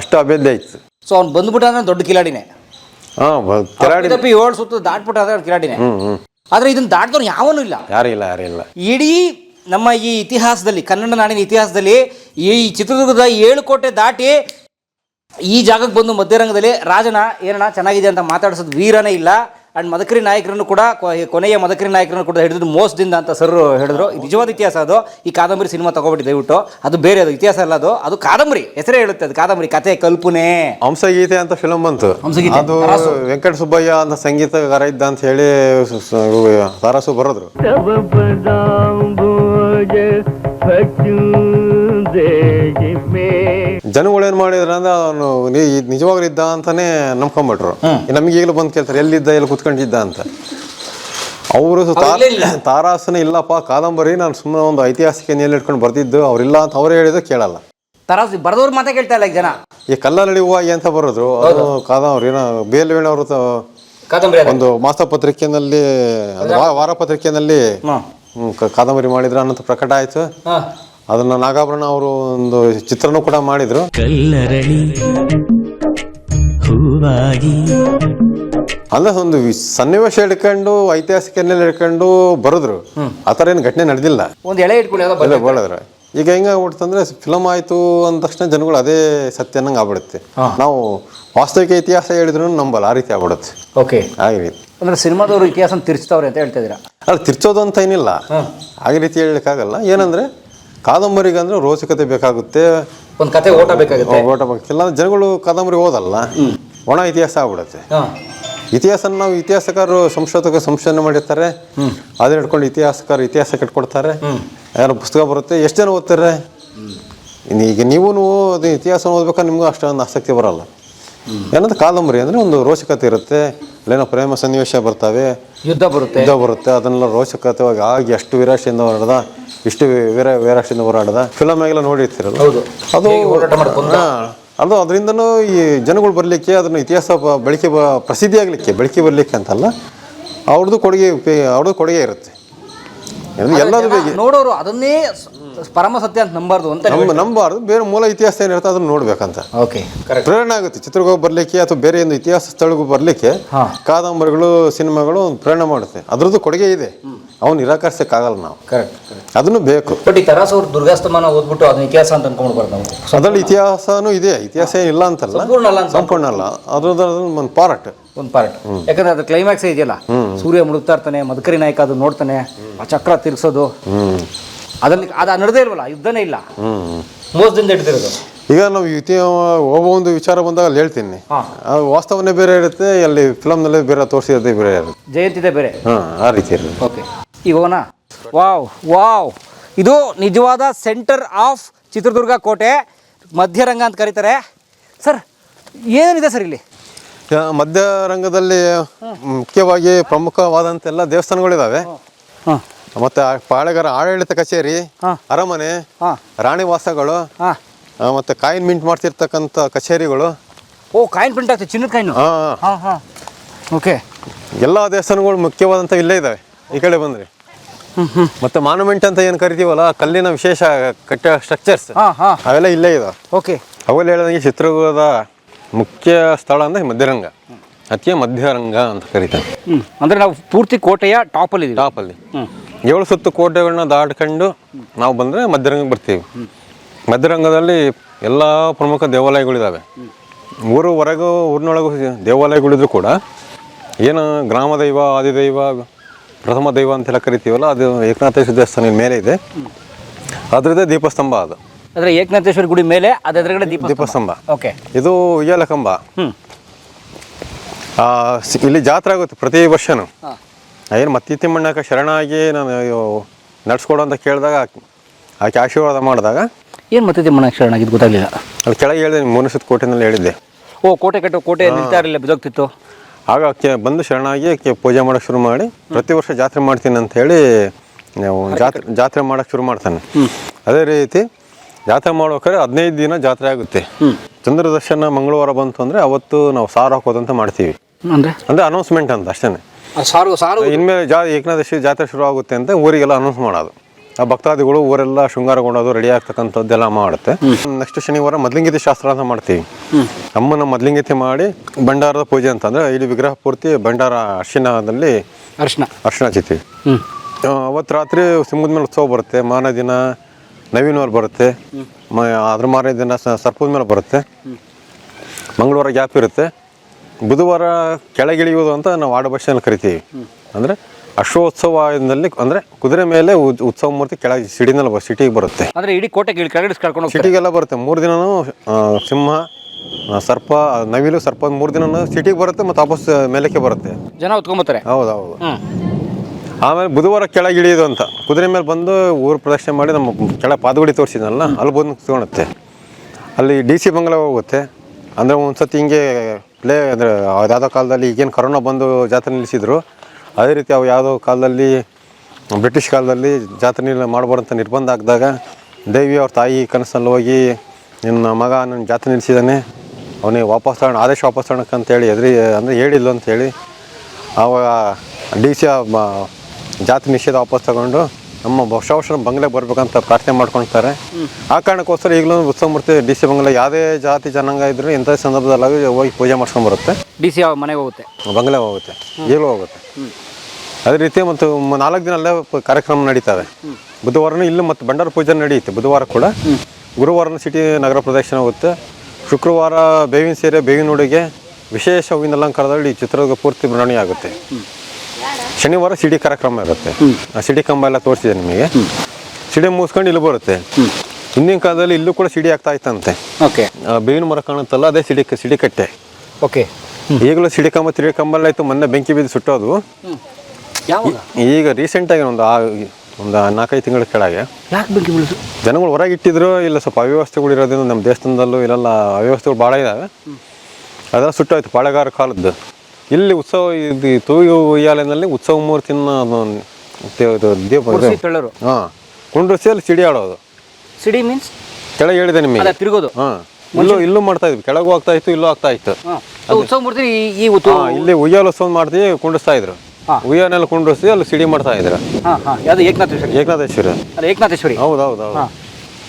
ಅಷ್ಟು ಅಭೇದ್ಯ ಇತ್ತು. ಸೊ ಅವ್ನು ಬಂದ್ಬಿಟ್ಟ ದೊಡ್ಡ ಕಿಲಾಡಿನೇ. ಕೆರಾಡಿ ತಪ್ಪಿ ಏಳು ಸುತ್ತ ದಾಟ್ಬಿಟ್ಟು ಅದ್ರ ಕಿರಾಡಿನೇ ಆದ್ರೆ ಇದನ್ನ ದಾಟ್ದವ್ರು ಯಾವನು ಇಲ್ಲ. ಯಾರು ಇಲ್ಲ ಯಾರು ಇಲ್ಲ. ಇಡೀ ನಮ್ಮ ಈ ಇತಿಹಾಸದಲ್ಲಿ ಕನ್ನಡ ನಾಡಿನ ಇತಿಹಾಸದಲ್ಲಿ ಈ ಚಿತ್ರದುರ್ಗದ ಏಳು ಕೋಟೆ ದಾಟಿ ಈ ಜಾಗಕ್ಕೆ ಬಂದು ಮಧ್ಯರಂಗದಲ್ಲಿ ರಾಜನ ಏನಣ್ಣ ಚೆನ್ನಾಗಿದೆ ಅಂತ ಮಾತಾಡಿಸೋದು ವೀರನೇ ಇಲ್ಲ. ಅಂಡ್ ಮದಕರಿ ನಾಯಕರನ್ನು ಕೂಡ ಕೊ- ಕೊನೆಯ ಮದಕರಿ ನಾಯಕರನ್ನು ಕೂಡ ಹಿಡಿದು ಮೋಸದಿಂದ ಅಂತ ಸರ್ ಹೇಳಿದ್ರು ನಿಜವಾದ ಇತಿಹಾಸ ಅದು ಈ ಕಾದಂಬರಿ ಸಿನಿಮಾ ತಗೊಬಿಟ್ಟು ದಯವಿಟ್ಟು. ಅದು ಬೇರೆ ಅದು ಇತಿಹಾಸ ಅಲ್ಲ ಅದು. ಅದು ಕಾದಂಬರಿ ಹೆಸರೇ ಹೇಳುತ್ತೆ ಅದು ಕಾದಂಬರಿ ಕತೆ ಕಲ್ಪನೆ. ಹಂಸಗೀತೆ ಅಂತ ಫಿಲಂ ಬಂತು. ಅದು ವೆಂಕಟ ಸುಬ್ಬಯ್ಯ ಅಂತ ಸಂಗೀತಗಾರ ಇದ್ದ ಅಂತ ಹೇಳಿ ತಾರಾಸು ಬರೋದ್ರು. ಜನಗಳು ಏನ್ ಮಾಡಿದ್ರ ಅಂದ್ರೆ ಅವನು ನಿಜವಾಗ್ಲೂ ಇದ್ದ ಅಂತಾನೆ ನಂಬ್ಕೊಂಡ್ಬಿಟ್ರು ನಮ್ಗೆ ಈಗಲೂ ಬಂದ್ ಕೇಳ್ತಾರೆ ಎಲ್ಲಿದ್ದ ಎಲ್ಲಿ ಕುತ್ಕೊಂಡಿದ್ದ ಅಂತ. ಅವರು ತಾರಾಸನ ಇಲ್ಲಪ್ಪ ಕಾದಂಬರಿ ನಾನು ಸುಮ್ಮನೆ ಒಂದು ಐತಿಹಾಸಿಕ ನೆಲೆ ಇಟ್ಕೊಂಡು ಬರ್ತಿದ್ದು ಅವ್ರಿಲ್ಲ ಅಂತ ಅವ್ರೇ ಹೇಳಿದ್ರು ಕೇಳಲ್ಲ. ತರಾಸು ಬರದವ್ರ ಮಾತೆ ಕೇಳ್ತಾ ಇಲ್ಲ ಜನ. ಈ ಕಲ್ಲಲ್ಲಿ ಹೂವಾಗಿ ಅಂತ ಬರೋದು ಅದು ಕಾದಂಬರಿ ಬೇಲ್ವೇಣ ಅವರು ಒಂದು ಮಾಸ ಪತ್ರಿಕೆನಲ್ಲಿ ವಾರ ಪತ್ರಿಕೆನಲ್ಲಿ ಕಾದಂಬರಿ ಮಾಡಿದ್ರ ಅನ್ನೋದು ಪ್ರಕಟ ಆಯ್ತು. ಅದನ್ನ ನಾಗಾಭರಣ ಅವರು ಒಂದು ಚಿತ್ರನೂ ಕೂಡ ಮಾಡಿದ್ರು. ಕಲ್ಲರಳಿ ಹೂವಾಗಿ. ಅಂದ್ರೆ ಒಂದು ಸನ್ನಿವೇಶ ಹಿಡ್ಕೊಂಡು ಐತಿಹಾಸಿಕ ಹಿನ್ನೆಲೆ ಹಿಡ್ಕೊಂಡು ಬರೆದ್ರು. ಆತರ ಥರ ಏನು ಘಟನೆ ನಡೆದಿಲ್ಲ. ಒಂದು ಎಳೆ ಇಟ್ಕೊಂಡು ಈಗ ಹೆಂಗಾಗ್ಬಿಡ್ತಂದ್ರೆ ಫಿಲಮ್ ಆಯ್ತು ಅಂದ ತಕ್ಷಣ ಜನಗಳು ಅದೇ ಸತ್ಯ ಅನ್ನಂಗೆ ಆಗ್ಬಿಡುತ್ತೆ. ನಾವು ವಾಸ್ತವಿಕ ಇತಿಹಾಸ ಹೇಳಿದ್ರು ನಂಬಲ್ಲ ಆ ರೀತಿ ಆಗ್ಬಿಡುತ್ತೆ. ಓಕೆ. ಹಾಗೆ ಅಂದ್ರೆ ಸಿನಿಮಾದವರು ಇತಿಹಾಸ ತಿರ್ಚ್ತಾವ್ರೆ ಅಂತ ಹೇಳ್ತಾ ಇದ್ದೀರಾ? ಅಲ್ಲ ತಿರ್ಚೋದು ಅಂತ ಏನಿಲ್ಲ. ಆ ರೀತಿ ಹೇಳಲಿಕ್ಕಾಗಲ್ಲ. ಏನಂದ್ರೆ ಕಾದಂಬರಿಗೆ ಅಂದ್ರೆ ರೋಚಕತೆ ಬೇಕಾಗುತ್ತೆ. ಒಂದು ಕತೆ ಓಟ ಬೇಕಾಗುತ್ತೆ. ಓಟ ಬೇಕಿಲ್ಲ ಜನಗಳು ಕಾದಂಬರಿ ಓದಲ್ಲ. ಒಣ ಇತಿಹಾಸ ಆಗ್ಬಿಡುತ್ತೆ. ಇತಿಹಾಸ ಇತಿಹಾಸನ ನಾವು ಇತಿಹಾಸಕಾರರು ಸಂಶೋಧಕ ಸಂಶೋಧನೆ ಮಾಡಿರ್ತಾರೆ. ಅದನ್ನ ಇಟ್ಕೊಂಡು ಇತಿಹಾಸಕಾರ ಇತಿಹಾಸ ಕಟ್ಕೊಡ್ತಾರೆ. ಯಾರು ಪುಸ್ತಕ ಬರುತ್ತೆ ಎಷ್ಟು ಜನ ಓದ್ತಾರೆ? ಇನ್ನು ಈಗ ನೀವು ಅದು ಇತಿಹಾಸ ಓದ್ಬೇಕಾದ್ರೆ ನಿಮಗೂ ಅಷ್ಟೊಂದು ಆಸಕ್ತಿ ಬರಲ್ಲ. ಏನಂದ್ರೆ ಕಾದಂಬರಿ ಅಂದರೆ ಒಂದು ರೋಚಕತೆ ಇರುತ್ತೆ. ಅಲ್ಲೇನೋ ಪ್ರೇಮ ಸನ್ನಿವೇಶ ಬರ್ತವೆ. ಯುದ್ಧ ಬರುತ್ತೆ. ಯುದ್ಧ ಬರುತ್ತೆ. ಅದನ್ನೆಲ್ಲ ರೋಚಕತೆವಾಗಿ ಆಗಿ ಅಷ್ಟು ವಿರಾಶಿಯಿಂದ ಹೊರಡ್ದ ಇಷ್ಟು ವೀರ ವೀರಾಶಿಯಿಂದ ಹೋರಾಡ್ದ. ಫಿಲಮ್ ಆಗೆಲ್ಲ ನೋಡಿರ್ತಿರಲ್ಲ. ಅದು? ಅದು ಅದರಿಂದನೂ ಈ ಜನಗಳು ಬರಲಿಕ್ಕೆ ಅದನ್ನು ಇತಿಹಾಸ ಬಳಕೆ ಬ ಪ್ರಸಿದ್ಧಿ ಆಗಲಿಕ್ಕೆ ಬಳಕೆ ಬರಲಿಕ್ಕೆ ಅಂತಲ್ಲ ಅವ್ರದ್ದು ಕೊಡುಗೆ ಅವ್ರದ್ದು ಕೊಡುಗೆ ಇರುತ್ತೆ. ಎಲ್ಲದೂ ನೋಡೋರು ಅದನ್ನೇ ಪರಮ ಸತ್ಯ ಅಂತ ನಂಬಾರ್ದು ಅಂತ ನಮ್ಮ ನಂಬಾರ್ದು. ಬೇರೆ ಮೂಲ ಇತಿಹಾಸ ಏನಿರುತ್ತೆ ಅದನ್ನ ನೋಡ್ಬೇಕಂತ. ಓಕೆ ಪ್ರೇರಣೆ ಆಗುತ್ತೆ. ಚಿತ್ರಗಳಿಗೆ ಬರಲಿಕ್ಕೆ ಅಥವಾ ಬೇರೆ ಒಂದು ಇತಿಹಾಸ ಸ್ಥಳಗೂ ಬರಲಿಕ್ಕೆ. ಕಾದಂಬರಿಗಳು ಸಿನಿಮಾಗಳು ಒಂದು ಪ್ರೇರಣೆ ಮಾಡುತ್ತೆ. ಅದ್ರದ್ದು ಕೊಡುಗೆ ಇದೆ. ಅವ್ನು ನಿರಾಕರಿಸಕ್ಕಾಗಲ್ಲ ನಾವು. ಕರೆಕ್ಟ್ ಅದನ್ನು ಬೇಕು. ಬಟ್ ಈ ತರಾಸ್ ಅವ್ರು ದುರ್ಗಾಸ್ತಮಾನ ಓದ್ಬಿಟ್ಟು ಅದನ್ನ ಇತಿಹಾಸ ಅಂತ ಅನ್ಕೊಂಡ್ಬಾರ್ದು ನಾವು ಅದರಲ್ಲಿ ಇತಿಹಾಸನೂ ಇದೆ. ಇತಿಹಾಸ ಇಲ್ಲ ಅಂತಲ್ಲ. ಸಂಪೂರ್ಣ ಅಲ್ಲ ಅಂತ ಸಂಪೂರ್ಣ ಅಲ್ಲ. ಅದ್ರದ್ದು ಒಂದು ಪಾರ್ಟ್. ಒಂದು ಪಾರ್ಟ್. ಯಾಕಂದ್ರೆ ಅದು ಕ್ಲೈಮ್ಯಾಕ್ಸ್ ಇದೆಯಲ್ಲ. ಸೂರ್ಯ ಮುಳುಗ್ತಾ ಇರ್ತಾನೆ ಮದಕರಿ ನಾಯಕ ಅದು ನೋಡ್ತಾನೆ ಆ ಚಕ್ರ ತಿರ್ಗ್ಸೋದು. ಅದ್ರಲ್ಲಿ ಅದು ನಡೆದೇ ಇಲ್ವಲ್ಲ ಯುದ್ಧನೇ ಇಲ್ಲ. ಮೋಸದಿಂದ ಹಿಡಿದಿರೋದು. ಈಗ ನಾವು ಇತಿ ಒಬ್ಬ ಒಂದು ವಿಚಾರ ಬಂದಾಗ ಅಲ್ಲಿ ಹೇಳ್ತೀನಿ. ಅದು ವಾಸ್ತವನೇ ಬೇರೆ ಇರುತ್ತೆ ಅಲ್ಲಿ ಫಿಲಮ್ನಲ್ಲೇ ಬೇರೆ ತೋರಿಸಿರೋದೇ ಬೇರೆ ಇರುತ್ತೆ. ಜಯಂತಿದೆ ಬೇರೆ. ಹಾಂ ಆ ರೀತಿ ಇರುತ್ತೆ. ಓಕೆ. ಈಗ ಹೋಗೋಣ. Wow wow. ಇದು ನಿಜವಾದ ಸೆಂಟರ್ ಆಫ್ ಚಿತ್ರದುರ್ಗ ಕೋಟೆ ಮಧ್ಯರಂಗ ಅಂತ ಕರೀತಾರೆ. ಸರ್ ಏನಿದೆ ಸರ್ ಇಲ್ಲಿ? ಮಧ್ಯರಂಗದಲ್ಲಿ ಮುಖ್ಯವಾಗಿ ಪ್ರಮುಖವಾದಂಥ ಎಲ್ಲ ದೇವಸ್ಥಾನಗಳಿದಾವೆ ಹಾಂ. ಮತ್ತೆ ಆ ಪಾಳೆಗಾರ ಆಡಳಿತ ಕಚೇರಿ. ಅರಮನೆ ರಾಣಿ ವಾಸಗಳು ಮತ್ತೆ ಕಾಯಿನ್ ಮಿಂಟ್ ಮಾಡ್ತಿರ್ತಕ್ಕಂಥ ಕಚೇರಿಗಳು. ಓ ಕಾಯಿನ್ ಪ್ರಿಂಟ್ ಆಗ್ತದೆ ಚಿನ್ನದ ಕಾಯಿನ್? ಆ, ಹಾಂ ಹಾಂ. ಓಕೆ. ಎಲ್ಲ ದೇವಸ್ಥಾನಗಳು ಮುಖ್ಯವಾದಂಥ ಇಲ್ಲೇ ಇದಾವೆ ಈ ಕಡೆ ಬಂದ್ರಿ. ಮತ್ತೆ ಮಾನ್ಯುಮೆಂಟ್ ಅಂತ ಏನು ಕರಿತೀವಲ್ಲ ಕಲ್ಲಿನ ವಿಶೇಷ ಕಟ್ಟ ಸ್ಟ್ರಕ್ಚರ್ಸ್ ಹಾಂ ಹಾಂ. ಅವೆಲ್ಲ ಇಲ್ಲೇ ಇದಾವೆ. ಓಕೆ. ಅವೆಲ್ಲ ಹೇಳಿದಂಗೆ ಚಿತ್ರದುರ್ಗದ ಮುಖ್ಯ ಸ್ಥಳ ಅಂದ್ರೆ ಮಧ್ಯರಂಗ. ಅತಿಯ ಮಧ್ಯರಂಗ ಅಂತ ಕರಿತಾರೆ. ಅಂದ್ರೆ ನಾವು ಪೂರ್ತಿ ಕೋಟೆಯ ಟಾಪಲ್ಲಿ ಟಾಪ್ ಟಾಪಲ್ಲಿ. ಏಳು ಸುತ್ತು ಕೋಟೆಗಳನ್ನ ದಾಟ್ಕೊಂಡು ನಾವು ಬಂದರೆ ಮಧ್ಯರಂಗಕ್ಕೆ ಬರ್ತೀವಿ. ಮಧ್ಯರಂಗದಲ್ಲಿ ಎಲ್ಲ ಪ್ರಮುಖ ದೇವಾಲಯಗಳಿದ್ದಾವೆ ಊರು ಹೊರಗೂ ಊರಿನೊಳಗೂ ದೇವಾಲಯಗಳಿದ್ರು ಕೂಡ ಏನು ಗ್ರಾಮ ದೈವ ಆದಿದೈವ ಪ್ರಥಮ ದೈವ ಅಂತೆಲ್ಲ ಕರಿತೀವಲ್ಲ ಅದು ಏಕನಾಥೇಶ್ವರ ದೇವಸ್ಥಾನ ಮೇಲೆ ಇದೆ. ಅದರದ್ದೇ ದೀಪಸ್ತಂಭ ಅದು. ಅಂದರೆ ಏಕನಾಥೇಶ್ವರ ಗುಡಿ ಮೇಲೆ ಅದರಗಡೆ ದೀಪ ದೀಪಸ್ತಂಭ. ಓಕೆ. ಇದು ಉಯ್ಯಾಲ ಕಂಬ ಇಲ್ಲಿ ಜಾತ್ರೆ ಆಗುತ್ತೆ ಪ್ರತಿ ವರ್ಷನೂ. ಏನು ಮತ್ತಿತ್ತಿಮ್ಮಣ್ಣಕ್ಕೆ ಶರಣಾಗಿ ನಾನು ನಡ್ಸ್ಕೊಡು ಅಂತ ಕೇಳಿದಾಗ ಆಕೆ ಆಶೀರ್ವಾದ ಮಾಡಿದಾಗ ಏನು ಮತ್ತೆ ತಿಮ್ಮಣ್ಣ ಶರಣಾಗಿದ್ದು ಗೊತ್ತಾಗಲಿಲ್ಲ. ಅಲ್ಲಿ ಕೆಳಗೆ ಹೇಳಿದೆ ಮುನಿಸಿದ ಕೋಟೆನಲ್ಲಿ ಹೇಳಿದ್ದೆ. ಓ ಕೋಟೆ ಕಟ್ಟು ಕೋಟೆ ನಿಲ್ತಾ ಇರಲಿಲ್ಲ ಬಿದೋಗ್ತಿತ್ತು ಆಗ ಆಕೆ ಬಂದು ಶರಣಾಗಿ ಆಕೆ ಪೂಜೆ ಮಾಡೋಕ್ಕೆ ಶುರು ಮಾಡಿ ಪ್ರತಿ ವರ್ಷ ಜಾತ್ರೆ ಮಾಡ್ತೀನಿ ಅಂತ ಹೇಳಿ ನಾವು ಜಾತ್ರೆ ಜಾತ್ರೆ ಮಾಡೋಕ್ಕೆ ಶುರು ಮಾಡ್ತಾನೆ. ಅದೇ ರೀತಿ ಜಾತ್ರೆ ಮಾಡ್ಬೇಕಾದ್ರೆ ಹದಿನೈದು ದಿನ ಜಾತ್ರೆ ಆಗುತ್ತೆ. ಚಂದ್ರದರ್ಶನ ಮಂಗಳವಾರ ಬಂತು ಅಂದರೆ ಅವತ್ತು ನಾವು ಸಾರು ಹಾಕೋದಂತ ಮಾಡ್ತೀವಿ. ಅಂದರೆ? ಅಂದರೆ ಅನೌನ್ಸ್ಮೆಂಟ್ ಅಂತ ಅಷ್ಟೇ ಸಾರು ಸಾರು ಇನ್ಮೇಲೆ ಜಾ ಏಕನಾದಶಿ ಜಾತ್ರೆ ಶುರು ಆಗುತ್ತೆ ಅಂತ ಊರಿಗೆಲ್ಲ ಅನೌನ್ಸ್ ಮಾಡೋದು. ಆ ಭಕ್ತಾದಿಗಳು ಊರೆಲ್ಲ ಶೃಂಗಾರಗೊಂಡೋದು ರೆಡಿ ಆಗ್ತಕ್ಕಂಥದ್ದೆಲ್ಲ ಮಾಡುತ್ತೆ. ನೆಕ್ಸ್ಟ್ ಶನಿವಾರ ಮದ್ಲಿಂಗಿತಿ ಶಾಸ್ತ್ರ ಅಂತ ಮಾಡ್ತೀವಿ. ಅಮ್ಮನ ಮದ್ಲಿಂಗಿತಿ ಮಾಡಿ ಭಂಡಾರದ ಪೂಜೆ ಅಂತಂದ್ರೆ ಇಲ್ಲಿ ವಿಗ್ರಹ ಪೂರ್ತಿ ಭಂಡಾರ ಅರ್ಶಿನದಲ್ಲಿ ಅರ್ಶಿನ. ಅರ್ಶಿನ ಚಿತ್ತಿ ಅವತ್ತು ರಾತ್ರಿ ಸಿಂಹದ ಮೇಲೆ ಉತ್ಸವ ಬರುತ್ತೆ ಮಾನ ದಿನ ನವೀನವ್ರು ಬರುತ್ತೆ ಮ ಅದ್ರ ಮಾರನೇ ದಿನ ಸರ್ಪದ ಮೇಲೆ ಬರುತ್ತೆ. ಮಂಗಳವಾರ ಗ್ಯಾಪ್ ಇರುತ್ತೆ. ಬುಧವಾರ ಕೆಳಗಿಳಿಯುವುದು ಅಂತ ನಾವು ಆಡು ಭಾಷೆಯಲ್ಲಿ ಕರಿತೀವಿ. ಅಂದರೆ ಅಶ್ವೋತ್ಸವದಲ್ಲಿ ಅಂದರೆ ಕುದುರೆ ಮೇಲೆ ಉತ್ಸವ ಮೂರ್ತಿ ಕೆಳಗೆ ಸಿಡಿನಲ್ಲಿ ಸಿಟಿಗೆ ಬರುತ್ತೆ. ಅಂದ್ರೆ ಇಡೀ ಕೋಟೆ ಕೀಳ್ ಕೆಳಗಡೆ ಕರ್ಕೊಂಡು ಸಿಟಿಗೆಲ್ಲ ಬರುತ್ತೆ. ಮೂರು ದಿನನೂ ಸಿಂಹ ಸರ್ಪ ನವಿಲು ಸರ್ಪ ಮೂರು ದಿನ ಸಿಟಿಗೆ ಬರುತ್ತೆ ಮತ್ತು ವಾಪಸ್ ಮೇಲಕ್ಕೆ ಬರುತ್ತೆ. ಜನ ಹೊತ್ಕೊಂಬತ್ತಾರೆ. ಹೌದು ಹೌದು ಆಮೇಲೆ ಬುಧವಾರ ಕೆಳಗೆ ಇಳಿಯೋದು ಅಂತ. ಕುದುರೆ ಮೇಲೆ ಬಂದು ಊರು ಪ್ರದಕ್ಷಿಣೆ ಮಾಡಿ ನಮ್ಮ ಕೆಳ ಪಾದಗುಡಿ ತೋರಿಸಿದ್ನಲ್ಲ ಅಲ್ಲಿ ಬಂದು ತಗೊಳುತ್ತೆ ಅಲ್ಲಿ ಡಿ ಸಿ ಬಂಗ್ಲೆ ಹೋಗುತ್ತೆ. ಅಂದರೆ ಒಂದು ಸತಿ ಹಿಂಗೆ ಪ್ಲೇ ಅಂದರೆ ಯಾವುದೋ ಕಾಲದಲ್ಲಿ ಈಗೇನು ಕರೋನಾ ಬಂದು ಜಾತ್ರೆ ನಿಲ್ಲಿಸಿದ್ರು ಅದೇ ರೀತಿ ಅವು ಯಾವುದೋ ಕಾಲದಲ್ಲಿ ಬ್ರಿಟಿಷ್ ಕಾಲದಲ್ಲಿ ಜಾತ್ರೆ ನಿಲ್ಲ ಮಾಡಬಾರ್ದಂತ ನಿರ್ಬಂಧ ಹಾಕಿದಾಗ ದೇವಿ ಅವ್ರ ತಾಯಿ ಕನಸಲ್ಲಿ ಹೋಗಿ ನಿನ್ನ ಮಗ ನನ್ನ ಜಾತ್ರೆ ನಿಲ್ಲಿಸಿದ್ದಾನೆ ಅವನಿಗೆ ವಾಪಸ್ ತಗೊಂಡು ಆದೇಶ ವಾಪಸ್ ತಗೊಳಕ್ಕೆ ಅಂತೇಳಿ ಎದುರಿ, ಅಂದರೆ ಹೇಳಿಲ್ಲ ಅಂತೇಳಿ ಆವಾಗ ಡಿ ಸಿ ಜಾತಿ ನಿಷೇಧ ವಾಪಸ್ ತಗೊಂಡು ನಮ್ಮ ವರ್ಷ ವರ್ಷ ಬಂಗ್ಲೆ ಬರ್ಬೇಕಂತ ಪ್ರಾರ್ಥನೆ ಮಾಡ್ಕೊಳ್ತಾರೆ. ಆ ಕಾರಣಕ್ಕೋಸ್ಕರ ಈಗಲೂ ಉತ್ಸವ ಮೂರ್ತಿ ಡಿ ಸಿ ಬಂಗ್ಲೆ ಯಾವುದೇ ಜಾತಿ ಜನಾಂಗ ಇದ್ರೂ ಇಂಥ ಸಂದರ್ಭದಲ್ಲಿ ಹೋಗಿ ಪೂಜೆ ಮಾಡ್ಕೊಂಡು ಬರುತ್ತೆ. ಡಿ ಸಿ ಮನೆಗೆ ಹೋಗುತ್ತೆ. ಬಂಗ್ಲೆ ಹೋಗುತ್ತೆ. ಈಗಲೂ ಹೋಗುತ್ತೆ. ಅದೇ ರೀತಿ ಮತ್ತು ನಾಲ್ಕು ದಿನ ಅಲ್ಲೇ ಕಾರ್ಯಕ್ರಮ ನಡೀತವೆ ಬುಧವಾರನೂ ಇಲ್ಲೂ ಮತ್ತು ಭಂಡಾರ ಪೂಜೆ ನಡೆಯುತ್ತೆ. ಬುಧವಾರ ಕೂಡ. ಗುರುವಾರನ ಸಿಟಿ ನಗರ ಪ್ರದಕ್ಷಿಣೆ ಹೋಗುತ್ತೆ. ಶುಕ್ರವಾರ ಬೇವಿನ ಸೀರೆ ಬೇವಿನ ಉಡುಗೆ ವಿಶೇಷ ಹೂವಿನ ಅಲಂಕಾರದಲ್ಲಿ ಈ ಚಿತ್ರದುರ್ಗ ಪೂರ್ತಿ ಮೆರವಣಿಗೆ ಆಗುತ್ತೆ. ಶನಿವಾರ ಸಿಡಿ ಕಾರ್ಯಕ್ರಮ ಇರುತ್ತೆ. ಆ ಸಿಡಿ ಕಂಬ ಎಲ್ಲ ತೋರಿಸಿದೆ ನಿಮಗೆ. ಸಿಡಿ ಮುಗಿಸ್ಕೊಂಡು ಇಲ್ಲಿ ಬರುತ್ತೆ. ಹಿಂದಿನ ಕಾಲದಲ್ಲಿ ಇಲ್ಲೂ ಕೂಡ ಸಿಡಿ ಆಗ್ತಾ ಇತ್ತಂತೆ. ಓಕೆ. ಬೇವಿನ ಮರ ಕಾಣುತ್ತಲ್ಲ ಅದೇ ಸಿಡಿ ಸಿಡಿ ಕಟ್ಟೆ. ಓಕೆ. ಈಗಲೂ ಸಿಡಿ ಕಂಬ ತಿರುಗಿ ಕಂಬ ಎಲ್ಲ ಇತ್ತು ಮೊನ್ನೆ ಬೆಂಕಿ ಬಿದ್ದು ಸುಟ್ಟೋದು. ಈಗ ರೀಸೆಂಟಾಗಿ ಒಂದು ಆ ಒಂದು ನಾಲ್ಕೈದು ತಿಂಗಳ ಕೆಳಗೆ. ಯಾಕೆ ಬೆಂಕಿ ಬೀಳಿಸು ಜನಗಳು ಹೊರಗೆ ಇಟ್ಟಿದ್ರು ಇಲ್ಲ ಸ್ವಲ್ಪ ಅವ್ಯವಸ್ಥೆಗಳು ಇರೋದ್ರಿಂದ ನಮ್ಮ ದೇವಸ್ಥಾನದಲ್ಲೂ ಇಲ್ಲೆಲ್ಲ ಅವ್ಯವಸ್ಥೆಗಳು ಭಾಳ ಇದ್ದಾವೆ ಅದೆಲ್ಲ ಸುಟ್ಟೋಯ್ತು ಪಾಳೆಗಾರ ಕಾಲದ್ದು. ಇಲ್ಲಿ ಉತ್ಸವ ಇದು ತೂಗು ಉಯ್ಯಾಲೆನಲ್ಲಿ ಉತ್ಸವ ಮೂರ್ತಿನ ಅದು ದೇ- ಇದು ದೀಪ ಹಾಂ. ಕುಂಡ್ರಿಸಿ ಅಲ್ಲಿ ಸಿಡಿ ಆಡೋದು. ಸಿಡಿ ಮೀನ್ಸ್ ಕೆಳಗೆ ಹೇಳಿದೆ ನಿಮಗೆ. ತಿರುಗೋದು. ಹಾಂ. ಇಲ್ಲೂ ಇಲ್ಲೂ ಮಾಡ್ತಾ ಇದ್ವಿ. ಕೆಳಗೂ ಹೋಗ್ತಾ ಇತ್ತು ಇಲ್ಲೂ ಆಗ್ತಾ ಇತ್ತು. ಉತ್ಸವ ಮೂರ್ತಿ ಈ- ಇಲ್ಲಿ ಉಯ್ಯಾಲ ಉತ್ಸವ ಮಾಡ್ತೀವಿ ಕುಂಡಿಸ್ತಾ ಇದ್ರು. ಉಯ್ಯಾನೆಲ್ಲ ಕುಂಡ್ರಿಸಿ ಅಲ್ಲಿ ಸಿಡಿ ಮಾಡ್ತಾ ಇದ್ರು. ಏಕನಾಥೇಶ್ವರಿ? ಏಕನಾಥೇಶ್ವರಿ. ಅಲ್ಲ ಏಕನಾಥೇಶ್ವರಿ. ಹೌದು ಹೌದು ಹೌದು.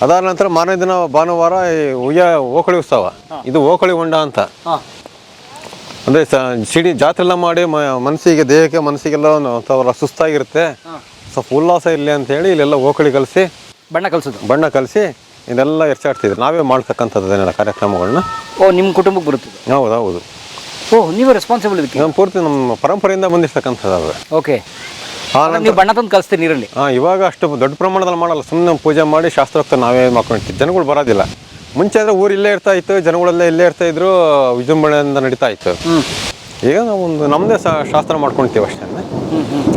ಅದಾದ ನಂತರ ಮಾರನೇ ದಿನ ಭಾನುವಾರ ಈ ಉಯ್ಯ ಓಕಳಿ ಉತ್ಸವ. ಇದು ಓಕಳಿ ಹೊಂಡ ಅಂತ. ಅಂದರೆ ಸಿಡಿ ಜಾತ್ರೆ ಎಲ್ಲ ಮಾಡಿ ಮನಸ್ಸಿಗೆ ದೇಹಕ್ಕೆ ಮನಸ್ಸಿಗೆಲ್ಲ ಒಂದು ಒಂಥರ ಸುಸ್ತಾಗಿರುತ್ತೆ. ಸ್ವಲ್ಪ ಉಲ್ಲಾಸ ಇರಲಿ ಅಂತ ಹೇಳಿ ಇಲ್ಲೆಲ್ಲ ಓಕಳಿ ಕಲಿಸಿ ಬಣ್ಣ ಕಲಿಸೋದು. ಬಣ್ಣ ಕಲಿಸಿ ಇದೆಲ್ಲ ಎರ್ಚಾಡ್ತಿದ್ರು. ನಾವೇ ಮಾಡ್ತಕ್ಕಂಥದ್ದೇನೆಲ್ಲ ಕಾರ್ಯಕ್ರಮಗಳನ್ನ. ಓ ನಿಮ್ಮ ಕುಟುಂಬಕ್ಕೆ ಬರುತ್ತೆ ಹೌದು ಹೌದು ಓ ನೀವು ರೆಸ್ಪಾನ್ಸಿಬಲ್ ಇದಕ್ಕೆ? ನಮ್ಮ ಪೂರ್ತಿ ನಮ್ಮ ಪರಂಪರೆಯಿಂದ ಬಂದಿರ್ತಕ್ಕಂಥದ್ದು ಅದು. ಓಕೆ ನೀವು ಬಣ್ಣ ತಂದು ಕಲಿಸ್ತೀನಿ ನೀರಲ್ಲಿ? ಹಾಂ ಇವಾಗ ಅಷ್ಟು ದೊಡ್ಡ ಪ್ರಮಾಣದಲ್ಲಿ ಮಾಡಲ್ಲ. ಸುಮ್ಮನೆ ಪೂಜೆ ಮಾಡಿ ಶಾಸ್ತ್ರೋಕ್ತ ನಾವೇ ಮಾಡ್ಕೊಂಡಿರ್ತೀವಿ. ಜನಗಳು ಬರೋದಿಲ್ಲ. ಮುಂಚೆ ಅಂದರೆ ಊರು ಇಲ್ಲೇ ಇರ್ತಾ ಇತ್ತು ಜನಗಳೆಲ್ಲ ಇಲ್ಲೇ ಇರ್ತಾ ಇದ್ರು ವಿಜೃಂಭಣೆಯಿಂದ ನಡೀತಾ ಇತ್ತು. ಈಗ ನಾವು ಒಂದು ನಮ್ಮದೇ ಶಾಸ್ತ್ರ ಮಾಡ್ಕೊಳ್ತೀವಿ ಅಷ್ಟೇ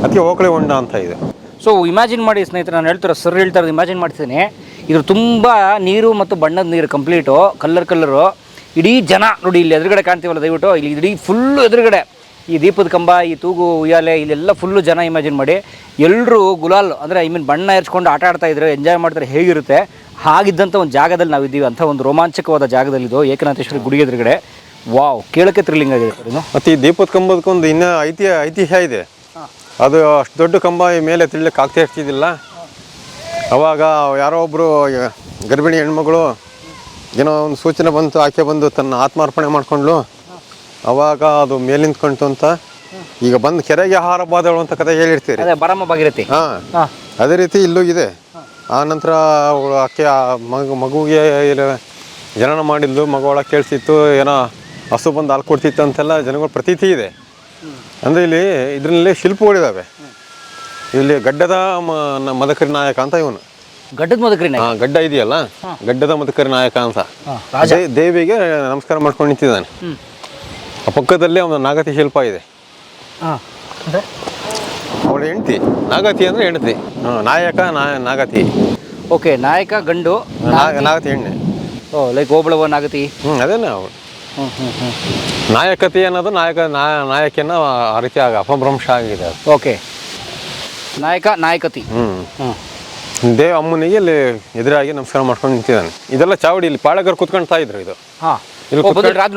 ಅದಕ್ಕೆ ಓಕಳಿ ಹೊಂಡ ಅಂತ ಇದೆ. ಸೊ ಇಮ್ಯಾಜಿನ್ ಮಾಡಿ ಸ್ನೇಹಿತರೆ ನಾನು ಹೇಳ್ತಾರೆ ಸರ್ ಹೇಳ್ತಾರೆ ಇಮ್ಯಾಜಿನ್ ಮಾಡ್ತೀನಿ ಇದ್ರ ತುಂಬ ನೀರು ಮತ್ತು ಬಣ್ಣದ ನೀರು ಕಂಪ್ಲೀಟು ಕಲ್ಲರ್ ಕಲ್ಲರು ಇಡೀ ಜನ ನೋಡಿ ಇಲ್ಲಿ ಎದುರುಗಡೆ ಕಾಣ್ತೀವಲ್ಲ ದಯವಿಟ್ಟು. ಇಲ್ಲಿ ಇಡೀ ಫುಲ್ಲು ಎದುರುಗಡೆ. ಈ ದೀಪದ ಕಂಬ ಈ ತೂಗು ಉಯ್ಯಾಲೆ ಇಲ್ಲೆಲ್ಲ ಫುಲ್ಲು ಜನ ಇಮ್ಯಾಜಿನ್ ಮಾಡಿ. ಎಲ್ಲರೂ ಗುಲಾಲ್ ಅಂದರೆ ಐ ಮೀನ್ ಬಣ್ಣ ಎರ್ಚ್ಕೊಂಡು ಆಟ ಆಡ್ತಾ ಇದ್ರೆ ಎಂಜಾಯ್ ಮಾಡ್ತಾರೆ ಹೇಗಿರುತ್ತೆ? ಹಾಗಿದ್ದಂಥ ಒಂದು ಜಾಗದಲ್ಲಿ ನಾವಿದ್ದೀವಿ. ಅಂಥ ಒಂದು ರೋಮಾಂಚಕವಾದ ಜಾಗದಲ್ಲಿದ್ದು ಏಕನಾಥೇಶ್ವರಿ ಗುಡಿ ಎದುರುಗಡೆ. ವಾವ್ ಕೇಳಕ್ಕೆ ತ್ರಿಲಿಂಗ್ ಆಗಿದೆ ಮತ್ತು ಈ ದೀಪದ ಕಂಬದಕ್ಕೊಂದು ಇನ್ನೂ ಐತಿಹ್ಯ ಐತಿಹ್ಯ ಇದೆ. ಅದು ಅಷ್ಟು ದೊಡ್ಡ ಕಂಬ ಈ ಮೇಲೆ ತಿಳ್ಲಿಕ್ಕೆ ಆಗ್ತಾ ಇರ್ತಿದ್ದಿಲ್ಲ. ಅವಾಗ ಯಾರೋ ಒಬ್ಬರು ಗರ್ಭಿಣಿ ಹೆಣ್ಮಗಳು ಏನೋ ಒಂದು ಸೂಚನೆ ಬಂತು ಆಕೆ ಬಂದು ತನ್ನ ಆತ್ಮಾರ್ಪಣೆ ಮಾಡ್ಕೊಂಡ್ಲು ಅವಾಗ ಅದು ಮೇಲೆ ನಿಂತ್ಕೊಂತು ಅಂತ. ಈಗ ಬಂದು ಕೆರೆಗೆ ಆಹಾರ ಬಾದಳು ಅಂತ ಕತೆ ಹೇಳಿರ್ತೀರಿ. ಅದೇ ಬರಮ್ಮ ಹಾಂ. ಅದೇ ರೀತಿ ಇಲ್ಲೂ ಇದೆ. ಆ ನಂತರ ಅವಳು ಆಕೆ ಆ ಮಗು ಮಗುಗೆ ಜನನ ಮಾಡಿದ್ಲು ಮಗು ಒಳಗೆ ಕೇಳಿಸಿತ್ತು ಏನೋ ಹಸು ಬಂದು ಹಾಲು ಕೊಡ್ತಿತ್ತು ಅಂತೆಲ್ಲ ಜನಗಳ ಪ್ರತೀತಿ ಇದೆ. ಅಂದರೆ ಇಲ್ಲಿ ಇದರಲ್ಲಿ ಶಿಲ್ಪಗಳಿದ್ದಾವೆ ಇಲ್ಲಿ ಗಡ್ಡದ ಮದಕರಿ ನಾಯಕ ಅಂತ ಇವನು. ಗಡ್ಡದ ಮದಕರಿ ಹಾಂ ಗಡ್ಡ ಇದೆಯಲ್ಲ? ಗಡ್ಡದ ಮದಕರಿ ನಾಯಕ ಅಂತ. ದೇವಿಗೆ ನಮಸ್ಕಾರ ಮಾಡ್ಕೊಂಡು ನಿಂತಿದ್ದಾನೆ. ಆ ಪಕ್ಕದಲ್ಲೇ ಒಂದು ನಾಗತಿ ಶಿಲ್ಪ ಇದೆ. ಹಾಂ. ಅಂದರೆ? ಅವಳ ಹೆಂಡತಿ. ನಾಗತಿ ಅಂದರೆ ಹೆಂಡತಿ. ಹಾಂ ನಾಯಕ ನಾ- ನಾಗತಿ. ಓಕೆ ನಾಯಕ ಗಂಡು ನಾಗತಿ. ಹೆಣ್ಣೆ. ಓ ಲೈಕ್ ಓಬಳವ ನಾಗತಿ. ಹ್ಞೂ ಅದೇನೆ ಅವಳು. ನಾಯಕತಿ ಹ್ಞೂ ಹ್ಞೂ ನಾಯಕತೆ ಅನ್ನೋದು ನಾಯಕ ನಾ- ನಾಯಕಿಯನ್ನ ಆ ರೀತಿ ಆಗ ಅಪಭ್ರಂಶ ಆಗಿದೆ ಅದು. ಓಕೆ. ನಾಯಕ ನಾಯಕತಿ. ಹ್ಞೂ ಹ್ಞೂ ದೇವ ಅಮ್ಮನಿಗೆ ಇಲ್ಲಿ ಎದುರಾಗಿ ನಮಸ್ಕಾರ ಮಾಡ್ಕೊಂಡು ನಿಂತಿದ್ದಾನೆ. ಇದೆಲ್ಲ ಚಾವಡಿ ಇಲ್ಲಿ ಪಾಳಗರ್ ಕುತ್ಕೊಳ್ತಾ ಇದ್ರು ಇದು. ಹಾಂ. ಇಲ್ಲಿ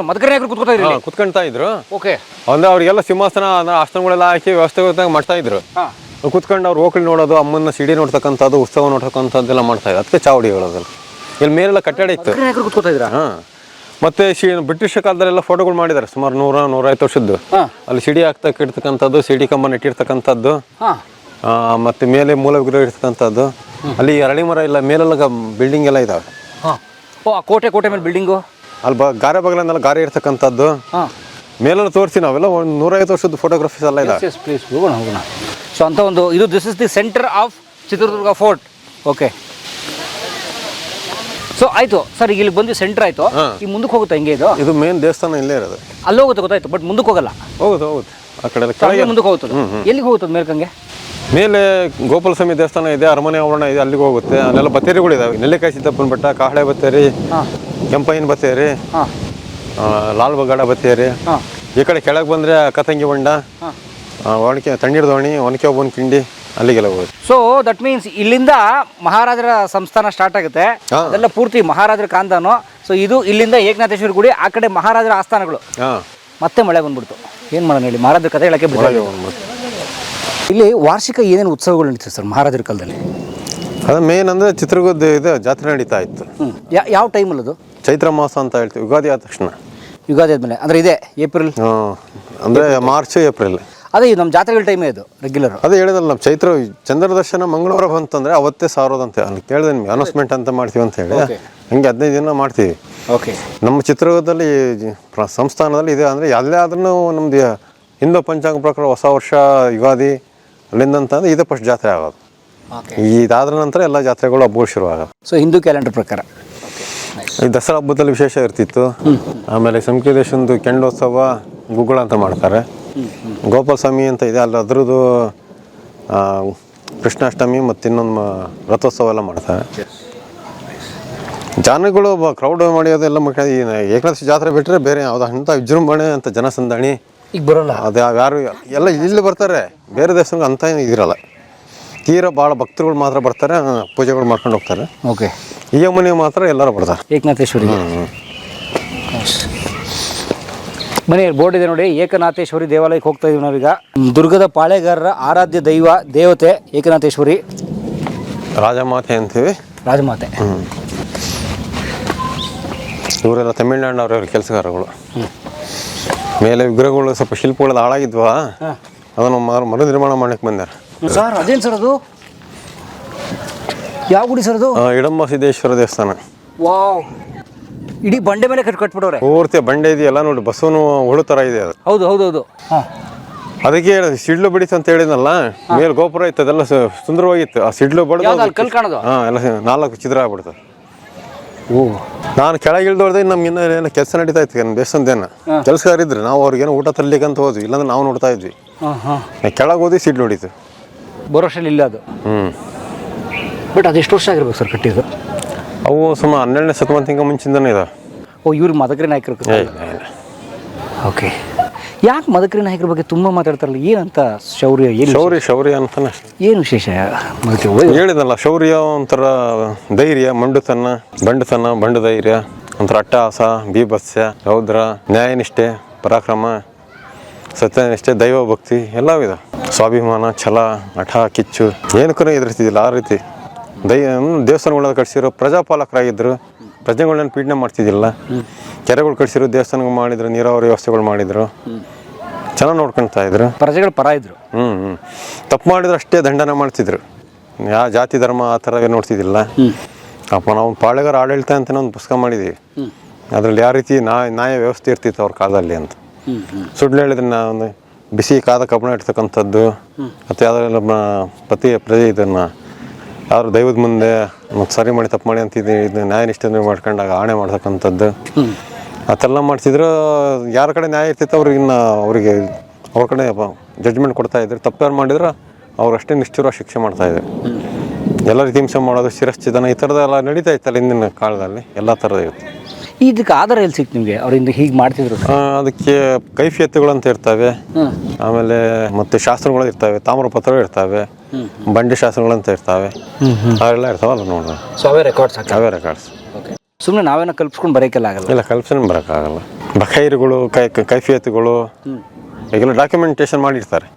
ಮದಕರಿ ನಾಯಕರು ಕೂತ್ಕೊತಾ ಇದ್ರಿ ಹಾಂ ಕುತ್ಕೊಳ್ತಾ ಇದ್ರು. ಓಕೆ. ಅಂದ್ರೆ ಅವ್ರಿಗೆಲ್ಲ ಸಿಂಹಾಸನ ಅಂದ್ರೆ ಆಸನಗಳೆಲ್ಲ ಹಾಕಿ ವ್ಯವಸ್ಥೆ ಮಾಡ್ತಾ ಇದ್ರು. ಹಾಂ. ಕುತ್ಕೊಂಡು ಅವ್ರು ಓಕಳಿ ನೋಡೋದು ಅಮ್ಮನ ಸಿಡಿ ನೋಡ್ತಕ್ಕಂಥದ್ದು ಉತ್ಸವ ನೋಡ್ತಕ್ಕಂಥದ್ದೆಲ್ಲ ಮಾಡ್ತಾ ಇದ್ರು. ಅದಕ್ಕೆ ಚಾವಡಿ ಹೇಳೋದಲ್ಲ ಇಲ್ಲಿ ಮೇಲೆಲ್ಲ ಕಟ್ಟಡ ಇತ್ತು. ಮದಕರಿ ನಾಯಕರು ಕೂತ್ಕೊತಾ ಇದ್ರಾ? ಹಾಂ. ಮತ್ತೆ ಶಿ ಬ್ರಿಟಿಷ್ ಕಾಲದಲ್ಲೆಲ್ಲ ಫೋಟೋಗಳು ಮಾಡಿದ್ದಾರೆ. ಸುಮಾರು ನೂರ ನೂರೈವತ್ತು ವರ್ಷದ್ದು. ಹಾಂ. ಅಲ್ಲಿ ಸಿಡಿ ಹಾಕ್ತಾ ಇಡ್ತಕ್ಕಂಥದ್ದು ಸಿಡಿ ಕಂಬ ಇಟ್ಟಿರ್ತಕ್ಕಂಥದ್ದು. ಹಾಂ. ಆ, ಮತ್ತೆ ಮೇಲೆ ಮೂಲ ವಿಗ್ರಹ ಇರ್ತಕ್ಕಂಥದ್ದು. ಅಲ್ಲಿ ಅರಳಿ ಮರ ಇಲ್ಲ ಮೇಲೆಲ್ಲ ಬಿಲ್ಡಿಂಗ್ ಎಲ್ಲ ಇದಾವೆ. ಹಾಂ. ಓ ಆ ಕೋಟೆ ಕೋಟೆ ಮೇಲೆ ಬಿಲ್ಡಿಂಗು ಅಲ್ಲಿ ಬ ಗಾರೆ ಬಗಲನ್ನೆಲ್ಲ ಗಾರೆ ಇರ್ತಕ್ಕಂಥದ್ದು. ಹಾಂ. ಮೇಲೆಲ್ಲ ತೋರಿಸಿ ನಾವೆಲ್ಲ ಒಂದು ನೂರೈವತ್ತು ವರ್ಷದ ಫೋಟೋಗ್ರಫೀಸ್ ಎಲ್ಲ ಇದೆ ಎಸ್ ಪ್ಲೀಸ್ ಹೋಗೋಣ ಹೋಗೋಣ. ಸೊ ಅಂತ ಒಂದು ಇದು this is the centre of Chitradurga fort okay so ಆಯ್ತು. ಸರ್ ಈಗ ಇಲ್ಲಿ ಬಂದು ಸೆಂಟರ್ ಆಯ್ತು. ಈಗ ಮುಂದಕ್ಕೆ ಹೋಗುತ್ತೆ? ಹೆಂಗೆ ಇದು? ಇದು ಮೇನ್ ದೇವಸ್ಥಾನ ಇಲ್ಲೇ ಇರೋದು. ಅಲ್ಲಿ ಹೋಗುತ್ತೆ ಗೊತ್ತಾಯ್ತು ಬಟ್ ಮುಂದಕ್ಕೆ ಹೋಗಲ್ಲ. ಹೋಗುತ್ತೆ ಹೋಗುತ್ತೆ. ಆ ಕಡೆ ಎಲ್ಲ ಕೆಳಗೆ ಮುಂದಕ್ಕೆ ಹೋಗ್ತದೆ ಎಲ್ಲಿಗೆ ಹೋಗ್ತದೆ ಮೇಲ್ಕಂಗೆ ಮೇಲೆ ಗೋಪಾಲ ಸ್ವಾಮಿ ದೇವಸ್ಥಾನ ಇದೆ ಅರಮನೆ ಆವರಣ ಇದೆ ಅಲ್ಲಿಗೆ ಹೋಗುತ್ತೆ. ಅಲ್ಲೆಲ್ಲ ಬತ್ತೇರಿಗಳು ಇದಾವೆ. ನೆಲ್ಲಿಕಾಯಿ ಸಿದ್ದಪ್ಪನ ಬೆಟ್ಟ ಕಾಹಳೆ ಬತ್ತೇರಿ ಹಾಂ. ಕೆಂಪಯ್ಯನ ಬತ್ತೇರಿ ಹಾಂ. ಆ, ಲಾಲ್ ಬಗಾಡ ಬತ್ತೇರಿ. ಹಾಂ. ಈ ಕಡೆ ಕೆಳಗೆ ಬಂದರೆ ಕತಂಗಿ ಹೊಂಡ ಹಾಂ. ಒಣಕೆ ತಣ್ಣೀರ್ ದೋಣಿ ಒನಕೆ ಒಬ್ಬನ ಕಿಂಡಿ ಅಲ್ಲಿಗೆಲ್ಲ ಹೋಗುತ್ತೆ. ಸೊ ದಟ್ ಮೀನ್ಸ್ ಇಲ್ಲಿಂದ ಮಹಾರಾಜರ ಸಂಸ್ಥಾನ ಸ್ಟಾರ್ಟ್ ಆಗುತ್ತೆ. ಹಾ. ಅದೆಲ್ಲ ಪೂರ್ತಿ ಮಹಾರಾಜರ ಕಾಂದಾನು ಸೊ ಇದು ಇಲ್ಲಿಂದ ಏಕನಾಥೇಶ್ವರ ಗುಡಿ ಆ ಕಡೆ ಮಹಾರಾಜರ ಆಸ್ಥಾನಗಳು. ಹಾಂ. ಮತ್ತೆ ಮಳೆ ಬಂದ್ಬಿಡ್ತು. ಏನು ಮಾಡೋಣ ಹೇಳಿ? ಮಹಾರಾಜರ ಕಥೆ ಹೇಳಕ್ಕೆ ಇಲ್ಲ. ವಾರ್ಷಿಕ ಏನೇನು ಉತ್ಸವಗಳು ನಡೀತದೆ ಸರ್ ಮಹಾರಾಜರ ಕಾಲದಲ್ಲಿ? ಅದು ಮೇನ್ ಅಂದರೆ ಚಿತ್ರಗುದ್ದ ಇದು ಜಾತ್ರೆ ನಡೀತಾ ಇತ್ತು. ಯಾವ ಟೈಮಲ್ಲಿ ಅದು ಚೈತ್ರ ಮಾಸ ಅಂತ ಹೇಳ್ತೀವಿ ಯುಗಾದಿ ಆದ ತಕ್ಷಣ. ಯುಗಾದಿ ಆದಮೇಲೆ. ಅಂದರೆ ಇದೆ ಏಪ್ರಿಲ್? ಅಂದರೆ ಮಾರ್ಚ್ ಏಪ್ರಿಲ್. ಅದೇ ಇದು ನಮ್ಮ ಜಾತ್ರೆಗಳ ಟೈಮೇ ಇದು ರೆಗ್ಯುಲರ್ ಅದೇ ಹೇಳಿದಲ್ಲ ನಮ್ಮ ಚೈತ್ರ ಚಂದ್ರ ದರ್ಶನ ಮಂಗಳವಾರ ಬಂತಂದ್ರೆ ಅವತ್ತೇ ಸಾರೋದಂತೆ. ಅಲ್ಲಿ ಕೇಳಿದೆ ನಿಮ್ಗೆ ಅನೌನ್ಸ್ಮೆಂಟ್ ಅಂತ ಮಾಡ್ತೀವಿ ಅಂತ ಹೇಳಿ. ಹಂಗೆ ಹದಿನೈದು ದಿನ ಮಾಡ್ತೀವಿ. ಓಕೆ ನಮ್ಮ ಚಿತ್ರದುರ್ಗದಲ್ಲಿ ಪ್ರ- ಸಂಸ್ಥಾನದಲ್ಲಿ ಇದೆ ಅಂದರೆ ಎಲ್ಲೇ ಆದ್ರೂ ನಮ್ದು ಹಿಂದೂ ಪಂಚಾಂಗ ಪ್ರಕಾರ ಹೊಸ ವರ್ಷ ಯುಗಾದಿ ಅಲ್ಲಿಂದ ಅಂತಂದ್ರೆ ಇದೇ ಫಸ್ಟ್ ಜಾತ್ರೆ ಆಗೋದು. ಓಕೆ ಇದಾದ ನಂತರ ಎಲ್ಲ ಜಾತ್ರೆಗಳು ಹಬ್ಬ ಶುರು ಆಗೋದು ಸೊ ಹಿಂದೂ ಕ್ಯಾಲೆಂಡರ್ ಪ್ರಕಾರ. ಈ ದಸರಾ ಹಬ್ಬದಲ್ಲಿ ವಿಶೇಷ ಇರ್ತಿತ್ತು. ಆಮೇಲೆ ಸಂಕೇದೇಶಂದು ಕೆಂಡೋತ್ಸವ ಗುಗ್ಗಳ ಅಂತ ಮಾಡ್ತಾರೆ. ಗೋಪಾಲ ಸ್ವಾಮಿ ಅಂತ ಇದೆ ಅಲ್ಲಿ ಅದ್ರದ್ದು ಆ, ಕೃಷ್ಣಾಷ್ಟಮಿ ಮತ್ತು ಇನ್ನೊಂದು ಮ- ರಥೋತ್ಸವ ಎಲ್ಲ ಮಾಡ್ತಾರೆ. ಜನಗಳು ಕ್ರೌಡ್ ಮಾಡಿಯೋದೆಲ್ಲ ಮುಖ್ಯ ಈ ಏಕನಾಥ ಜಾತ್ರೆ ಬಿಟ್ಟರೆ ಬೇರೆ ಯಾವ್ದು ಅಂಥ ವಿಜೃಂಭಣೆ ಅಂತ ಜನಸಂದಣಿ. ಈಗ ಬರೋಲ್ಲ. ಅದು ಯಾರು ಎಲ್ಲ ಇಲ್ಲಿ ಬರ್ತಾರೆ. ಬೇರೆ ದೇಶಗಳು ಅಂತ ಏನು ಇದಿರಲ್ಲ. ತೀರ ಭಾಳ ಭಕ್ತರುಗಳು ಮಾತ್ರ ಬರ್ತಾರೆ ಪೂಜೆಗಳು ಮಾಡ್ಕೊಂಡು ಹೋಗ್ತಾರೆ. ಓಕೆ. ಈ ಮನೆ ಮಾತ್ರ ಎಲ್ಲರೂ ಬರ್ತಾರೆ. ಏಕನಾಥೇಶ್ವರಿ ಮನೆ ಬೋರ್ಡ್ ಇದೆ ನೋಡಿ. ಏಕನಾಥೇಶ್ವರಿ ದೇವಾಲಯಕ್ಕೆ ಹೋಗ್ತಾ ಇದೀವಿ ನಾವೀಗ. ದುರ್ಗದ ಪಾಳೆಗಾರರ ಆರಾಧ್ಯ ದೈವ ದೇವತೆ ಏಕನಾಥೇಶ್ವರಿ. ರಾಜಮಾತೆ ಅಂತೀವಿ. ರಾಜಮಾತೆ. ಇವರೆಲ್ಲ ತಮಿಳ್ನಾಡಿನವ್ರ ಕೆಲಸಗಾರಗಳು. ಮೇಲೆ ವಿಗ್ರಹಗಳು ಸ್ವಲ್ಪ ಶಿಲ್ಪಗಳು ಹಾಳಾಗಿದ್ವಾ? ಅದನ್ನು ಮರು ಮರು ನಿರ್ಮಾಣ ಮಾಡಕ್ಕೆ ಬಂದಾರ. ಸರ್ ಅದೇನು ಸರ್ ಅದು? ಯಾವ ಗುಡಿ ಸರ್ ಅದು? ಇಡಂಬ ಸಿದ್ದೇಶ್ವರ ದೇವಸ್ಥಾನ. ವಾವ್. ಇಡೀ ಬಂಡೆ ಮೇಲೆ ಕಟ್ ಕಟ್ಬಿಡೋರೆ ಪೂರ್ತಿ ಬಂಡೆ ಇದೆಯಲ್ಲ ನೋಡಿ ಬಸವನು ಹುಳು ಥರ ಇದೆ ಅದು. ಹೌದು ಹೌದು ಹೌದು. ಹಾಂ. ಅದಕ್ಕೆ ಹೇಳಿದೆ ಸಿಡ್ಲು ಬಡಿತು ಅಂತ ಹೇಳಿದ್ನಲ್ಲ ಮೇಲೆ ಗೋಪುರ ಇತ್ತು ಅದೆಲ್ಲ ಸು- ಸುಂದರವಾಗಿತ್ತು. ಆ ಸಿಡ್ಲು ಬಡಿದು ಯಾವ್ದು ಅಲ್ಲಿ ಕಲ್ಲು ಕಾಣೋದು ಹಾಂ ಎಲ್ಲ ನಾಲ್ಕು ಚಿತ್ರ ಆಗ್ಬಿಡ್ತು ಓ. ನಾನು ಕೆಳಗೆ ಇಳ್ದೋಡ್ದೆ ನಮ್ಗೆ ಇನ್ನೂ ಏನೋ ಕೆಲಸ ನಡೀತಾ ಇತ್ತು ನಮ್ಮ ದೇವಸ್ಥಾನದೇನ ಕೆಲಸಗಾರಿದ್ರು ನಾವು ಅವ್ರಿಗೇನೋ ಊಟ ತರ್ಲಿಕ್ಕೆ ಅಂತ ಹೋದ್ವಿ ಇಲ್ಲಾಂದ್ರೆ ನಾವು ನೋಡ್ತಾ ಇದ್ವಿ. ಕೆಳಗೆ ಹೋದಿ ಸಿಡ್ಲು ಹೊಡಿತು ವರ್ಷ ಇಲ್ಲ ಅದು. ಹ್ಞೂ ಬಟ್ ಅದು ಎಷ್ಟು ವರ್ಷ ಆಗಿರ್ಬೇಕು ಸರ್ ಕಟ್ಟಿದ್ದು? ಅವು ಸುಮ್ಮ ಹನ್ನೆರಡನೇ ಶತಮಾನಕ್ಕಿಂತ ಮುಂಚಿಂದನೇ ಇದಾವೆ. ಓ ಇವ್ರು ಮದಕರಿ ನಾಯಕರು ಓಕೆ. ಯಾಕೆ ಮದಕರಿ ನಾಯಕರ ಬಗ್ಗೆ ತುಂಬ ಮಾತಾಡ್ತಾರಲ್ಲ? ಏನಂತ ಶೌರ್ಯ ಏನು ಶೌರ್ಯ ಶೌರ್ಯ ಅಂತಾನೆ. ಏನು ವಿಶೇಷ? ಹೇಳಿದಲ್ಲ ಶೌರ್ಯ ಒಂಥರ ಧೈರ್ಯ ಮಂಡುತನ ಬಂಡುತನ ಬಂಡು ಧೈರ್ಯ ಒಂಥರ ಅಟ್ಟಹಾಸ ಬೀಭತ್ಸ್ಯ ರೌದ್ರ ನ್ಯಾಯನಿಷ್ಠೆ ಪರಾಕ್ರಮ ಸತ್ಯನಿಷ್ಠೆ ದೈವ ಭಕ್ತಿ ಎಲ್ಲವೂ ವಿಧ ಸ್ವಾಭಿಮಾನ ಛಲ ಹಠ ಕಿಚ್ಚು ಏನಕ್ಕೂ ಎದುರಿಸ್ತಿದ್ದಿಲ್ಲ ಆ ರೀತಿ. ದೈ ದೇವಸ್ಥಾನಗಳ ಕಟ್ಸಿರೋ ಪ್ರಜಾಪಾಲಕರಾಗಿದ್ದರು ಪ್ರಜೆಗಳನ್ನ ಪೀಡನೆ ಮಾಡ್ತಿದ್ದಿಲ್ಲ. ಕೆರೆಗಳು ಕಟ್ಸಿರೋ ದೇವಸ್ಥಾನಗಳು ಮಾಡಿದ್ರು ನೀರಾವರಿ ವ್ಯವಸ್ಥೆಗಳು ಮಾಡಿದ್ರು. ಚೆನ್ನಾಗಿ ನೋಡ್ಕೊಳ್ತಾ ಇದ್ರು. ಪ್ರಜೆಗಳು ಪರ ಇದ್ರು. ಹ್ಞೂ ಹ್ಞೂ ತಪ್ಪು ಮಾಡಿದ್ರು ಅಷ್ಟೇ ದಂಡನೆ ಮಾಡ್ತಿದ್ರು. ಯಾವ ಜಾತಿ ಧರ್ಮ ಆ ಥರ ಏನು ನೋಡ್ತಿದ್ದಿಲ್ಲ ಅಪ್ಪ ನಾವು ಪಾಳೆಗಾರ ಆಡಳಿತ ಅಂತ ಒಂದು ಪುಸ್ತಕ ಮಾಡಿದ್ದೀವಿ ಅದರಲ್ಲಿ ಯಾವ ರೀತಿ ನ್ಯಾಯ ನ್ಯಾಯ ವ್ಯವಸ್ಥೆ ಇರ್ತಿತ್ತು ಅವ್ರ ಕಾಲದಲ್ಲಿ ಅಂತ. ಸುಳ್ಳು ಹೇಳಿದ್ರೆ ನಾ ಒಂದು ಬಿಸಿ ಕಾದ ಕಬ್ಬಣ ಇಡ್ತಕ್ಕಂಥದ್ದು ಮತ್ತು ಯಾವುದೆಲ್ಲ ಪತಿ ಪ್ರಜೆ ಇದನ್ನು ಯಾರು ದೈವದ ಮುಂದೆ ಮತ್ತೆ ಸರಿ ಮಾಡಿ ತಪ್ಪು ಮಾಡಿ ಅಂತ ಇದು ಇದು ನ್ಯಾಯ ನಿಷ್ಠೆ ಮಾಡ್ಕೊಂಡಾಗ ಆಣೆ ಮಾಡ್ತಕ್ಕಂಥದ್ದು ಅದೆಲ್ಲ ಮಾಡ್ತಿದ್ರು ಯಾರ ಕಡೆ ನ್ಯಾಯ ಇರ್ತಿತ್ತು ಅವ್ರಿಗೆ ಇನ್ನು ಅವರಿಗೆ ಅವ್ರ ಕಡೆ ಜಡ್ಜ್ಮೆಂಟ್ ಕೊಡ್ತಾ ಇದ್ರು. ತಪ್ಪು ಯಾರು ಮಾಡಿದ್ರೆ ಅವ್ರು ಅಷ್ಟೇ ನಿಷ್ಠುರ ಶಿಕ್ಷೆ ಮಾಡ್ತಾ ಇದ್ರು. ಎಲ್ಲ ರೀತಿ ಹಿಂಸೆ ಮಾಡೋದು ಶಿರಶ್ಚಿದನ ಈ ಥರದ್ದೆಲ್ಲ ನಡೀತಾ ಇತ್ತಲ್ಲ ಹಿಂದಿನ ಕಾಲದಲ್ಲಿ. ಎಲ್ಲ ಥರದ ಇರುತ್ತೆ ಇದಕ್ಕೆ ಆಧಾರ ಎಲ್ಲಿ ಸಿಕ್ತು ನಿಮಗೆ? ಅವರಿಂದ ಹೀಗೆ ಮಾಡ್ತಿದ್ರು? ಅದಕ್ಕೆ ಕೈಫಿಯತ್ತುಗಳು ಅಂತ ಇರ್ತವೆ. ಆಮೇಲೆ ಮತ್ತೆ ಶಾಸ್ತ್ರಗಳು ಇರ್ತವೆ ತಾಮ್ರಪತ್ರ ಇರ್ತವೆ. ಬಂಡಿ ಶಾಸನಗಳಂತ ಇರ್ತಾವೆ. ಅವೆಲ್ಲ ಇರ್ತಾವಲ್ಲ ನೋಡೋಣ ಸೊ ಅವೇ ರೆಕಾರ್ಡ್ಸ್ ಅವೇ ರೆಕಾರ್ಡ್ಸ್ ಸುಮ್ಮನೆ ನಾವೇನೋ ಕಲ್ಪಿಸ್ಕೊಂಡು ಬರೋಕ್ಕೆಲ್ಲ ಆಗಲ್ಲ? ಇಲ್ಲ ಕಲ್ಪಿಸ್ಕೊಂಡು ಬರೋಕ್ಕಾಗಲ್ಲ. ಬಖೈರುಗಳು ಕೈ ಕೈಫಿಯತ್ಗಳು ಈಗೆಲ್ಲ ಡಾಕ್ಯುಮೆಂಟೇಶನ್ ಮಾಡಿರ್ತಾರೆ.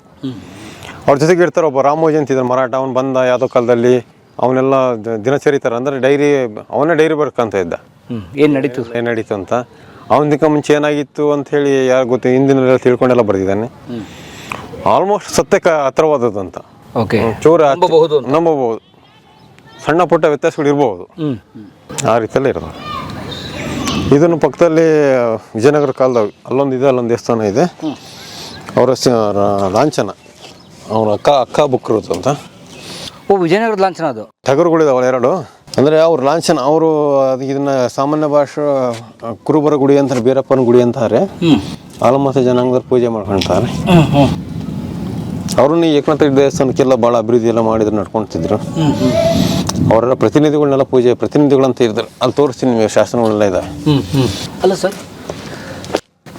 ಅವ್ರ ಜೊತೆಗೆ ಇರ್ತಾರೆ ಒಬ್ಬ ರಾಮೋಜಿ ಅಂತಿದ್ದಾರೆ ಮರಾಠ. ಅವ್ನು ಬಂದ ಯಾವುದೋ ಕಾಲದಲ್ಲಿ ಅವನ್ನೆಲ್ಲ ದಿನಚರಿತಾರೆ ಅಂದರೆ ಡೈರಿ ಅವನೇ ಡೈರಿ ಬರ್ಕಂತ ಇದ್ದ. ಏನು ನಡೀತು? ಏನು ನಡೀತು ಅಂತ. ಅವನಿಗೆ ಮುಂಚೆ ಏನಾಗಿತ್ತು ಅಂತ ಹೇಳಿ ಯಾರು ಗೊತ್ತು ಹಿಂದಿನ ತಿಳ್ಕೊಂಡೆಲ್ಲ ಬರೆದಿದ್ದಾನೆ. ಆಲ್ಮೋಸ್ಟ್ ಸತ್ಯಕ್ಕೆ ಹತ್ರವಾದದ್ದು ಅಂತ. ಓಕೆ. ಚೂರ ನಂಬಬಹುದು ಅಂತ. ನಂಬಬಹುದು. ಸಣ್ಣ ಪುಟ್ಟ ವ್ಯತ್ಯಾಸಗಳು ಇರಬಹುದು ಆ ರೀತಿಯಲ್ಲೇ ಇರೋದು. ಇದನ್ನು ಪಕ್ಕದಲ್ಲಿ ವಿಜಯನಗರ ಕಾಲದ ಅಲ್ಲೊಂದು ಇದೆ ಅಲ್ಲೊಂದು ದೇವಸ್ಥಾನ ಇದೆ. ಅವರ ಸ- ರ- ಲಾಂಛನ. ಅವ್ರ ಅಕ್ಕ ಅಕ್ಕ ಬುಕ್ರು ಅಂತ. ಓ ವಿಜಯನಗರದ ಲಾಂಛನ ಅದು. ಟಗರುಗಳಿದಾವಲ್ಲ ಎರಡು. ಅಂದರೆ ಅವ್ರ ಲಾಂಛನ ಅವರು ಇದನ್ನ ಸಾಮಾನ್ಯ ಭಾಷೆ ಆ, ಕುರುಬರ ಗುಡಿ ಅಂತಾರೆ ಬೀರಪ್ಪನ ಗುಡಿ ಅಂತಾರೆ. ಹ್ಞೂ ಜನಾಂಗದ ಪೂಜೆ ಮಾಡ್ಕೊಂತಾರೆ. ಈ ಏಕನಾಥ ದೇವಸ್ಥಾನಕ್ಕೆಲ್ಲ ಭಾಳ ಅಭಿವೃದ್ಧಿ ಎಲ್ಲ ಮಾಡಿದ್ರು ನಡ್ಕೊಂತಿದ್ರು ಅವರೆಲ್ಲ ಪ್ರತಿನಿಧಿಗಳನ್ನೆಲ್ಲ ಪೂಜೆ ಪ್ರತಿನಿಧಿಗಳಂತ ಇದ್ರು ಅಲ್ಲಿ ತೋರಿಸ್ತೀನಿ ನಿಮಗೆ ಶಾಸನಗಳೆಲ್ಲ ಇದೆ ಅಲ್ಲ ಸರ್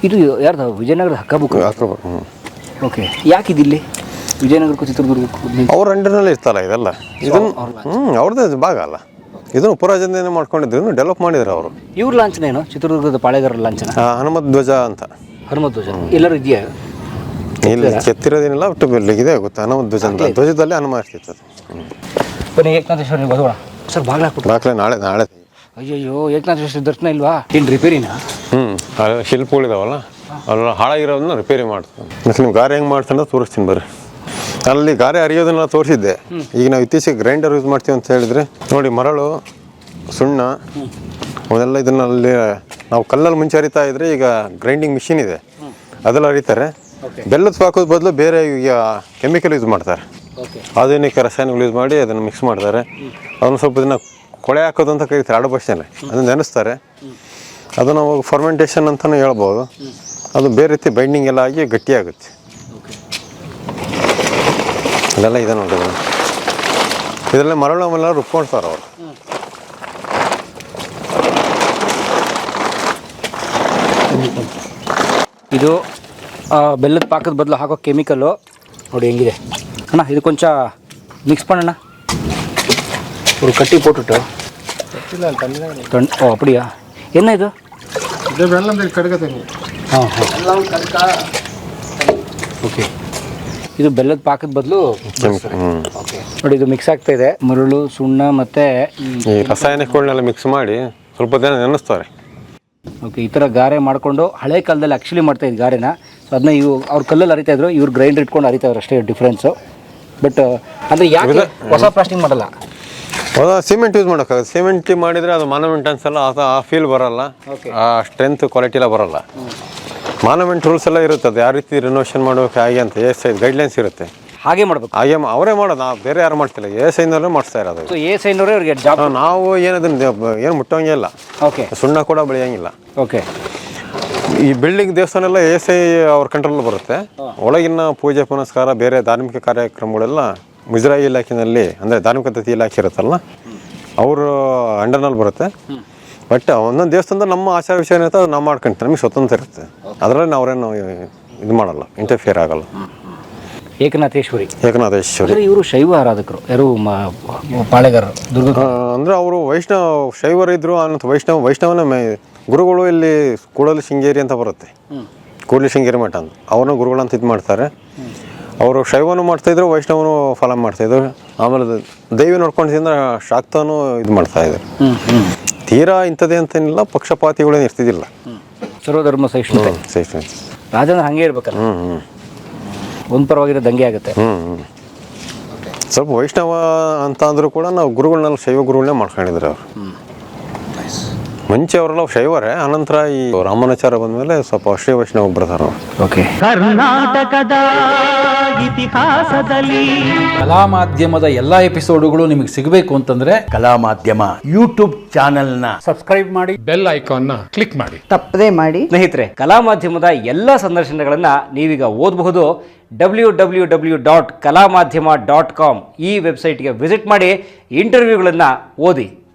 ಇದು ಯಾರ್ದು? ವಿಜಯನಗರದ ಹಕ್ಕ ಬುಕ್ ಹಾಕೋಬೇಕು ಹ್ಞೂ ಓಕೆ. ಯಾಕಿದಿಲ್ಲಿ ವಿಜಯನಗರಕ್ಕೂ ಚಿತ್ರದುರ್ಗಕ್ಕೂ ಅವ್ರ ಅಂಡರ್ನಲ್ಲಿ ಇರ್ತಲ್ಲ ಇದೆಲ್ಲ. ಇದನ್ನು ಹ್ಞೂ ಅವ್ರದ್ದೇ ಭಾಗ ಅಲ್ಲ. ಇದನ್ನು ಪುರಾಜನದಿಂದ ಮಾಡ್ಕೊಂಡಿದ್ರು ಡೆವಲಪ್ ಮಾಡಿದ್ರು ಅವರು. ಇವ್ರ ಲಾಂಛನ ಏನು ಚಿತ್ರದುರ್ಗದ ಪಾಳೆಗಾರರ ಲಾಂಛನ ಹನುಮತ್ ಧ್ವಜ ಅಂತ. ಹನುಮತ್ ಧ್ವಜ ಎಲ್ಲರೂ ಇದೆಯಾ? ಇಲ್ಲಿ ಕೆತ್ತಿರೋದೇನಿಲ್ಲ ಒಟ್ಟು ಬೆಲ್ಲಿಗಿದೆ ಗೊತ್ತಾ? ಹನುಮತ್ ಧ್ವಜ ಅಂತ ಧ್ವಜದಲ್ಲಿ ಹನುಮ ಇರ್ತಿತ್ತು ಅದು. ಹ್ಮ್. ಬನ್ನಿ ಸರ್ ಬಾಗ್ಲ ಹಾಕ್ಬಿಟ್ಟು. ನಾಳೆ ನಾಳೆ ಅಯ್ಯಯ್ಯೋ ಏಕನಾಥೇಶ್ವರ ದರ್ಶನ ಇಲ್ವಾ? ಏನು ರಿಪೇರಿನಾ? ಹ್ಞೂ ಅಲ್ಲಿ ಶಿಲ್ಪಗಳಿದಾವಲ್ಲ ಅಲ್ಲ ಹಾಳಾಗಿರೋದನ್ನ ರಿಪೇರಿ ಮಾಡ್ತಾರೆ. ಮತ್ತೆ ನೀವು ಗಾರೆ ಹೆಂಗೆ ಮಾಡ್ತಾನೆ ತೋರಿಸ್ತೀನಿ ಬರ್ರಿ. ಅಲ್ಲಿ ಗಾರೆ ಅರಿಯೋದನ್ನ ತೋರಿಸಿದ್ದೆ. ಈಗ ನಾವು ಇತ್ತೀಚೆಗೆ ಗ್ರೈಂಡರ್ ಯೂಸ್ ಮಾಡ್ತೀವಿ ಅಂತ ಹೇಳಿದ್ರೆ ನೋಡಿ ಮರಳು ಸುಣ್ಣ ಅವನ್ನೆಲ್ಲ ಇದನ್ನ ಅಲ್ಲಿ ನಾವು ಕಲ್ಲಲ್ಲಿ ಮುಂಚೆ ಅರಿತಾ ಇದ್ರೆ ಈಗ ಗ್ರೈಂಡಿಂಗ್ ಮಿಷಿನ್ ಇದೆ. ಅದೆಲ್ಲ ಅರಿತಾರೆ ಬೆಲ್ಲದ ಹಾಕೋದ್ ಬದಲು ಬೇರೆ ಈಗ ಕೆಮಿಕಲ್ ಯೂಸ್ ಮಾಡ್ತಾರೆ. ಓಕೆ ಆಧುನಿಕ ರಸಾಯನಗಳು ಯೂಸ್ ಮಾಡಿ ಅದನ್ನು ಮಿಕ್ಸ್ ಮಾಡ್ತಾರೆ. ಅದನ್ನು ಸ್ವಲ್ಪ ದಿನ ಕೊಳೆ ಹಾಕೋದು ಅಂತ ಕರೀತಾರೆ ಆಡು ಭಾಷೆಯಲ್ಲಿ ಅದನ್ನು ನೆನೆಸ್ತಾರೆ. ಅದನ್ನು ಅವಾಗ ಫರ್ಮೆಂಟೇಷನ್ ಅಂತಲೂ ಹೇಳ್ಬೋದು. ಅದು ಬೇರೆ ರೀತಿ ಬೈಂಡಿಂಗ್ ಎಲ್ಲ ಆಗಿ ಗಟ್ಟಿಯಾಗುತ್ತೆ. ಅದೆಲ್ಲ ಇದೆ ನೋಡಿ ಅದನ್ನು. ಇದೆಲ್ಲ ಮರಳು ಮೇಲೆ ರುಬ್ಕೊಳ್ತಾರೆ ಅವರು. ಇದು ಬೆಲ್ಲದ ಪಾಕದ ಬದಲು ಹಾಕೋ ಕೆಮಿಕಲ್ಲು ನೋಡಿ ಹೆಂಗಿದೆ ಅಣ್ಣ ಇದು ಕೊಂಚ ಮಿಕ್ಸ್ ಮಾಡೋಣ ஒரு கட்டி போட்டுட்டு தொன்- ஓ அப்படியா என்ன இது ಇದು ಬೆಲ್ಲಂ ಕಡಗತೀನಿ ಹಾಂ ಹಾಂ ಓಕೆ ಇದು ಬೆಲ್ಲದ ಪಾಕದ ಬದಲು ಹ್ಞೂ ಓಕೆ ನೋಡಿ ಇದು ಮಿಕ್ಸ್ ಆಗ್ತಾ ಇದೆ ಮರಳು ಸುಣ್ಣ ಮತ್ತು ಈ ರಾಸಾಯನಿಕಗಳನ್ನೆಲ್ಲ ಮಿಕ್ಸ್ ಮಾಡಿ ಸ್ವಲ್ಪ ದಿನ ನೆನೆಸ್ತಾರೆ ಓಕೆ ಈ ಥರ ಗಾರೆ ಮಾಡಿಕೊಂಡು ಹಳೆ ಕಾಲದಲ್ಲಿ ಆ್ಯಕ್ಚುಲಿ ಮಾಡ್ತಾ ಇದ್ದು ಗಾರೆನ ಸೊ ಅದನ್ನ ಇವು ಅವ್ರ ಕಲ್ಲಲ್ಲಿ ಅರಿತಾ ಇದ್ರು ಇವ್ರು ಗ್ರೈಂಡರ್ ಇಟ್ಕೊಂಡು ಅರಿತಾ ಇದ್ರು ಅಷ್ಟೇ ಡಿಫ್ರೆನ್ಸು ಬಟ್ ಅಂದ್ರೆ ಯಾಕೆ ಹೊಸ ಪ್ಲಾಸ್ಟಿಂಗ್ ಮಾಡಲ್ಲ? ಹೊಸ ಸಿಮೆಂಟ್ ಯೂಸ್ ಮಾಡೋಕ್ಕಾಗುತ್ತೆ ಸಿಮೆಂಟ್ ಮಾಡಿದರೆ ಅದು ಮಾನಮೆಂಟ್ ಎಲ್ಲ ಆ ಫೀಲ್ ಬರಲ್ಲ. ಆ ಸ್ಟ್ರೆಂತ್ ಕ್ವಾಲಿಟಿ ಎಲ್ಲ ಬರಲ್ಲ. ಮಾನಮೆಂಟ್ ರೂಲ್ಸ್ ಎಲ್ಲ ಇರುತ್ತೆ ಅದು. ಯಾವ ರೀತಿ ರಿನೋವೇಷನ್ ಮಾಡೋಕೆ ಹಾಗೆ ಅಂತ ಎ ಸೈಜ್ ಗೈಡ್ಲೈನ್ಸ್ ಇರುತ್ತೆ. ಹಾಗೆ ಮಾಡಬೇಕು. ಹಾಗೆ ಅವರೇ ಮಾಡೋದು. ನಾವು ಬೇರೆ ಯಾರು ಮಾಡ್ತಿಲ್ಲ. ಎ ಸೈನಲ್ಲೂ ಮಾಡಿಸ್ತಾ ಇರೋದು ಸೊ ಎ ಸೈನವರೇ ಅವ್ರಿಗೆ ಜಾಬ್ ನಾವು- ಏನದನ್ನ ಏನು ಮುಟ್ಟೋಂಗೆ ಇಲ್ಲ. ಓಕೆ ಸುಣ್ಣ ಕೂಡ ಬೆಳೆಯಂಗಿಲ್ಲ. ಓಕೆ ಈ ಬಿಲ್ಡಿಂಗ್ ದೇವಸ್ಥಾನ ಎಲ್ಲ ಎಸ್ ಐ ಅವ್ರ ಕಂಟ್ರೋಲ್ ಬರುತ್ತೆ. ಒಳಗಿನ ಪೂಜೆ ಪುನಸ್ಕಾರ ಬೇರೆ ಧಾರ್ಮಿಕ ಕಾರ್ಯಕ್ರಮಗಳೆಲ್ಲ ಮುಜರಾಯಿ ಇಲಾಖೆಯಲ್ಲಿ ಅಂದರೆ ಧಾರ್ಮಿಕ ದತ್ತಿ ಇಲಾಖೆ ಇರುತ್ತಲ್ಲ ಅವರು ಅಂಡರ್ನಲ್ಲಿ ಬರುತ್ತೆ. ಬಟ್ ಒಂದೊಂದು ದೇವಸ್ಥಾನದ ನಮ್ಮ ಆಚಾರ ವಿಚಾರ ಏನಿರುತ್ತೆ ಅದು ನಾವು ಮಾಡ್ಕೊಂತೀವಿ ನಮಗೆ ಸ್ವತಂತ್ರ ಇರುತ್ತೆ. ಅದರಲ್ಲಿ ನಾವ್ರೇನು ಇದು ಮಾಡಲ್ಲ ಇಂಟರ್ಫಿಯರ್ ಆಗಲ್ಲ. ಏಕನಾಥೇಶ್ವರಿ. ಏಕನಾಥೇಶ್ವರಿ. ಅಂದರೆ ಇವರು ಶೈವ ಆರಾಧಕರು ಯಾರು ಪಾಳೆಗಾರರು ದುರ್ಗ ಅಂದ್ರೆ ಅವರು ವೈಷ್ಣವ ಶೈವರು ಇದ್ರು ಅನ್ನೋ ವೈಷ್ಣವ ವೈಷ್ಣವನ ಗುರುಗಳು ಇಲ್ಲಿ ಕೂಡಲ ಶೃಂಗೇರಿ ಅಂತ ಬರುತ್ತೆ. ಕೂಡಲಿ ಶೃಂಗೇರಿ ಮಠ ಅಂತ. ಅವನು ಗುರುಗಳು ಅಂತ ಇದು ಮಾಡ್ತಾರೆ. ಅವರು ಶೈವನು ಮಾಡ್ತಾಯಿದ್ರು ವೈಷ್ಣವನು ಫಾಲೋ ಮಾಡ್ತಾಯಿದ್ರು ಆಮೇಲೆ ದೇವಿ ನೋಡ್ಕೊಂಡು ತಿಂದ್ರೆ ಶಾಕ್ತನೂ ಇದು ಮಾಡ್ತಾಯಿದ್ರು ತೀರಾ ಇಂಥದ್ದೇ ಅಂತೇನಿಲ್ಲ ಪಕ್ಷಪಾತಿಗಳೇನು ಇರ್ತಿದ್ದಿಲ್ಲ. ಸರ್ವಧರ್ಮ ಸಹಿಷ್ಣು ಹ್ಞೂ ರಾಜೇಂದ್ರ ಹಂಗೆ ಇರ್ಬೇಕಲ್ಲ. ಹ್ಞೂ ಹ್ಞೂ ಒಂದು ಪರವಾಗಿರೋ ದಂಗೆ ಆಗುತ್ತೆ. ಹ್ಞೂ ಹ್ಞೂ ಸ್ವಲ್ಪ ವೈಷ್ಣವ ಅಂತ ಅಂದರೂ ಕೂಡ ನಾವು ಗುರುಗಳನ್ನ ಶೈವ ಗುರುಗಳನ್ನೇ ಮಾಡ್ಕೊಂಡಿದ್ರು ಅವರು. ಮುಂಚೆ ಅವರೆಲ್ಲ ಶೈವರೇ ಅನಂತರ ಈ ರಾಮಾನುಚಾರ ಬಂದಮೇಲೆ ಸ್ವಲ್ಪ ಶ್ರೀ ವೈಷ್ಣವ ಬರ್ತಾರೆ ಓಕೆ. ಕರ್ನಾಟಕದ ಇತಿಹಾಸದಲ್ಲಿ ಕಲಾ ಮಾಧ್ಯಮದ ಎಲ್ಲಾ ಎಪಿಸೋಡುಗಳು ನಿಮಗೆ ಸಿಗಬೇಕು ಅಂತಂದ್ರೆ ಕಲಾ ಮಾಧ್ಯಮ ಯೂಟ್ಯೂಬ್ ಚಾನಲ್ನ ಸಬ್ಸ್ಕ್ರೈಬ್ ಮಾಡಿ ಬೆಲ್ ಐಕಾನ್ನ ಕ್ಲಿಕ್ ಮಾಡಿ. ತಪ್ಪದೇ ಮಾಡಿ. ಸ್ನೇಹಿತರೆ ಕಲಾ ಮಾಧ್ಯಮದ ಎಲ್ಲಾ ಸಂದರ್ಶನಗಳನ್ನು ನೀವೀಗ ಓದಬಹುದು. ಡಬ್ಲ್ಯೂ ಡಬ್ಲ್ಯೂ ಡಬ್ಲ್ಯೂ ಡಾಟ್ ಕಲಾ ಮಾಧ್ಯಮ ಡಾಟ್ ಕಾಮ್ ಈ ವೆಬ್ಸೈಟ್ಗೆ ವಿಸಿಟ್ ಮಾಡಿ ಇಂಟರ್ವ್ಯೂಗಳನ್ನು ಓದಿ.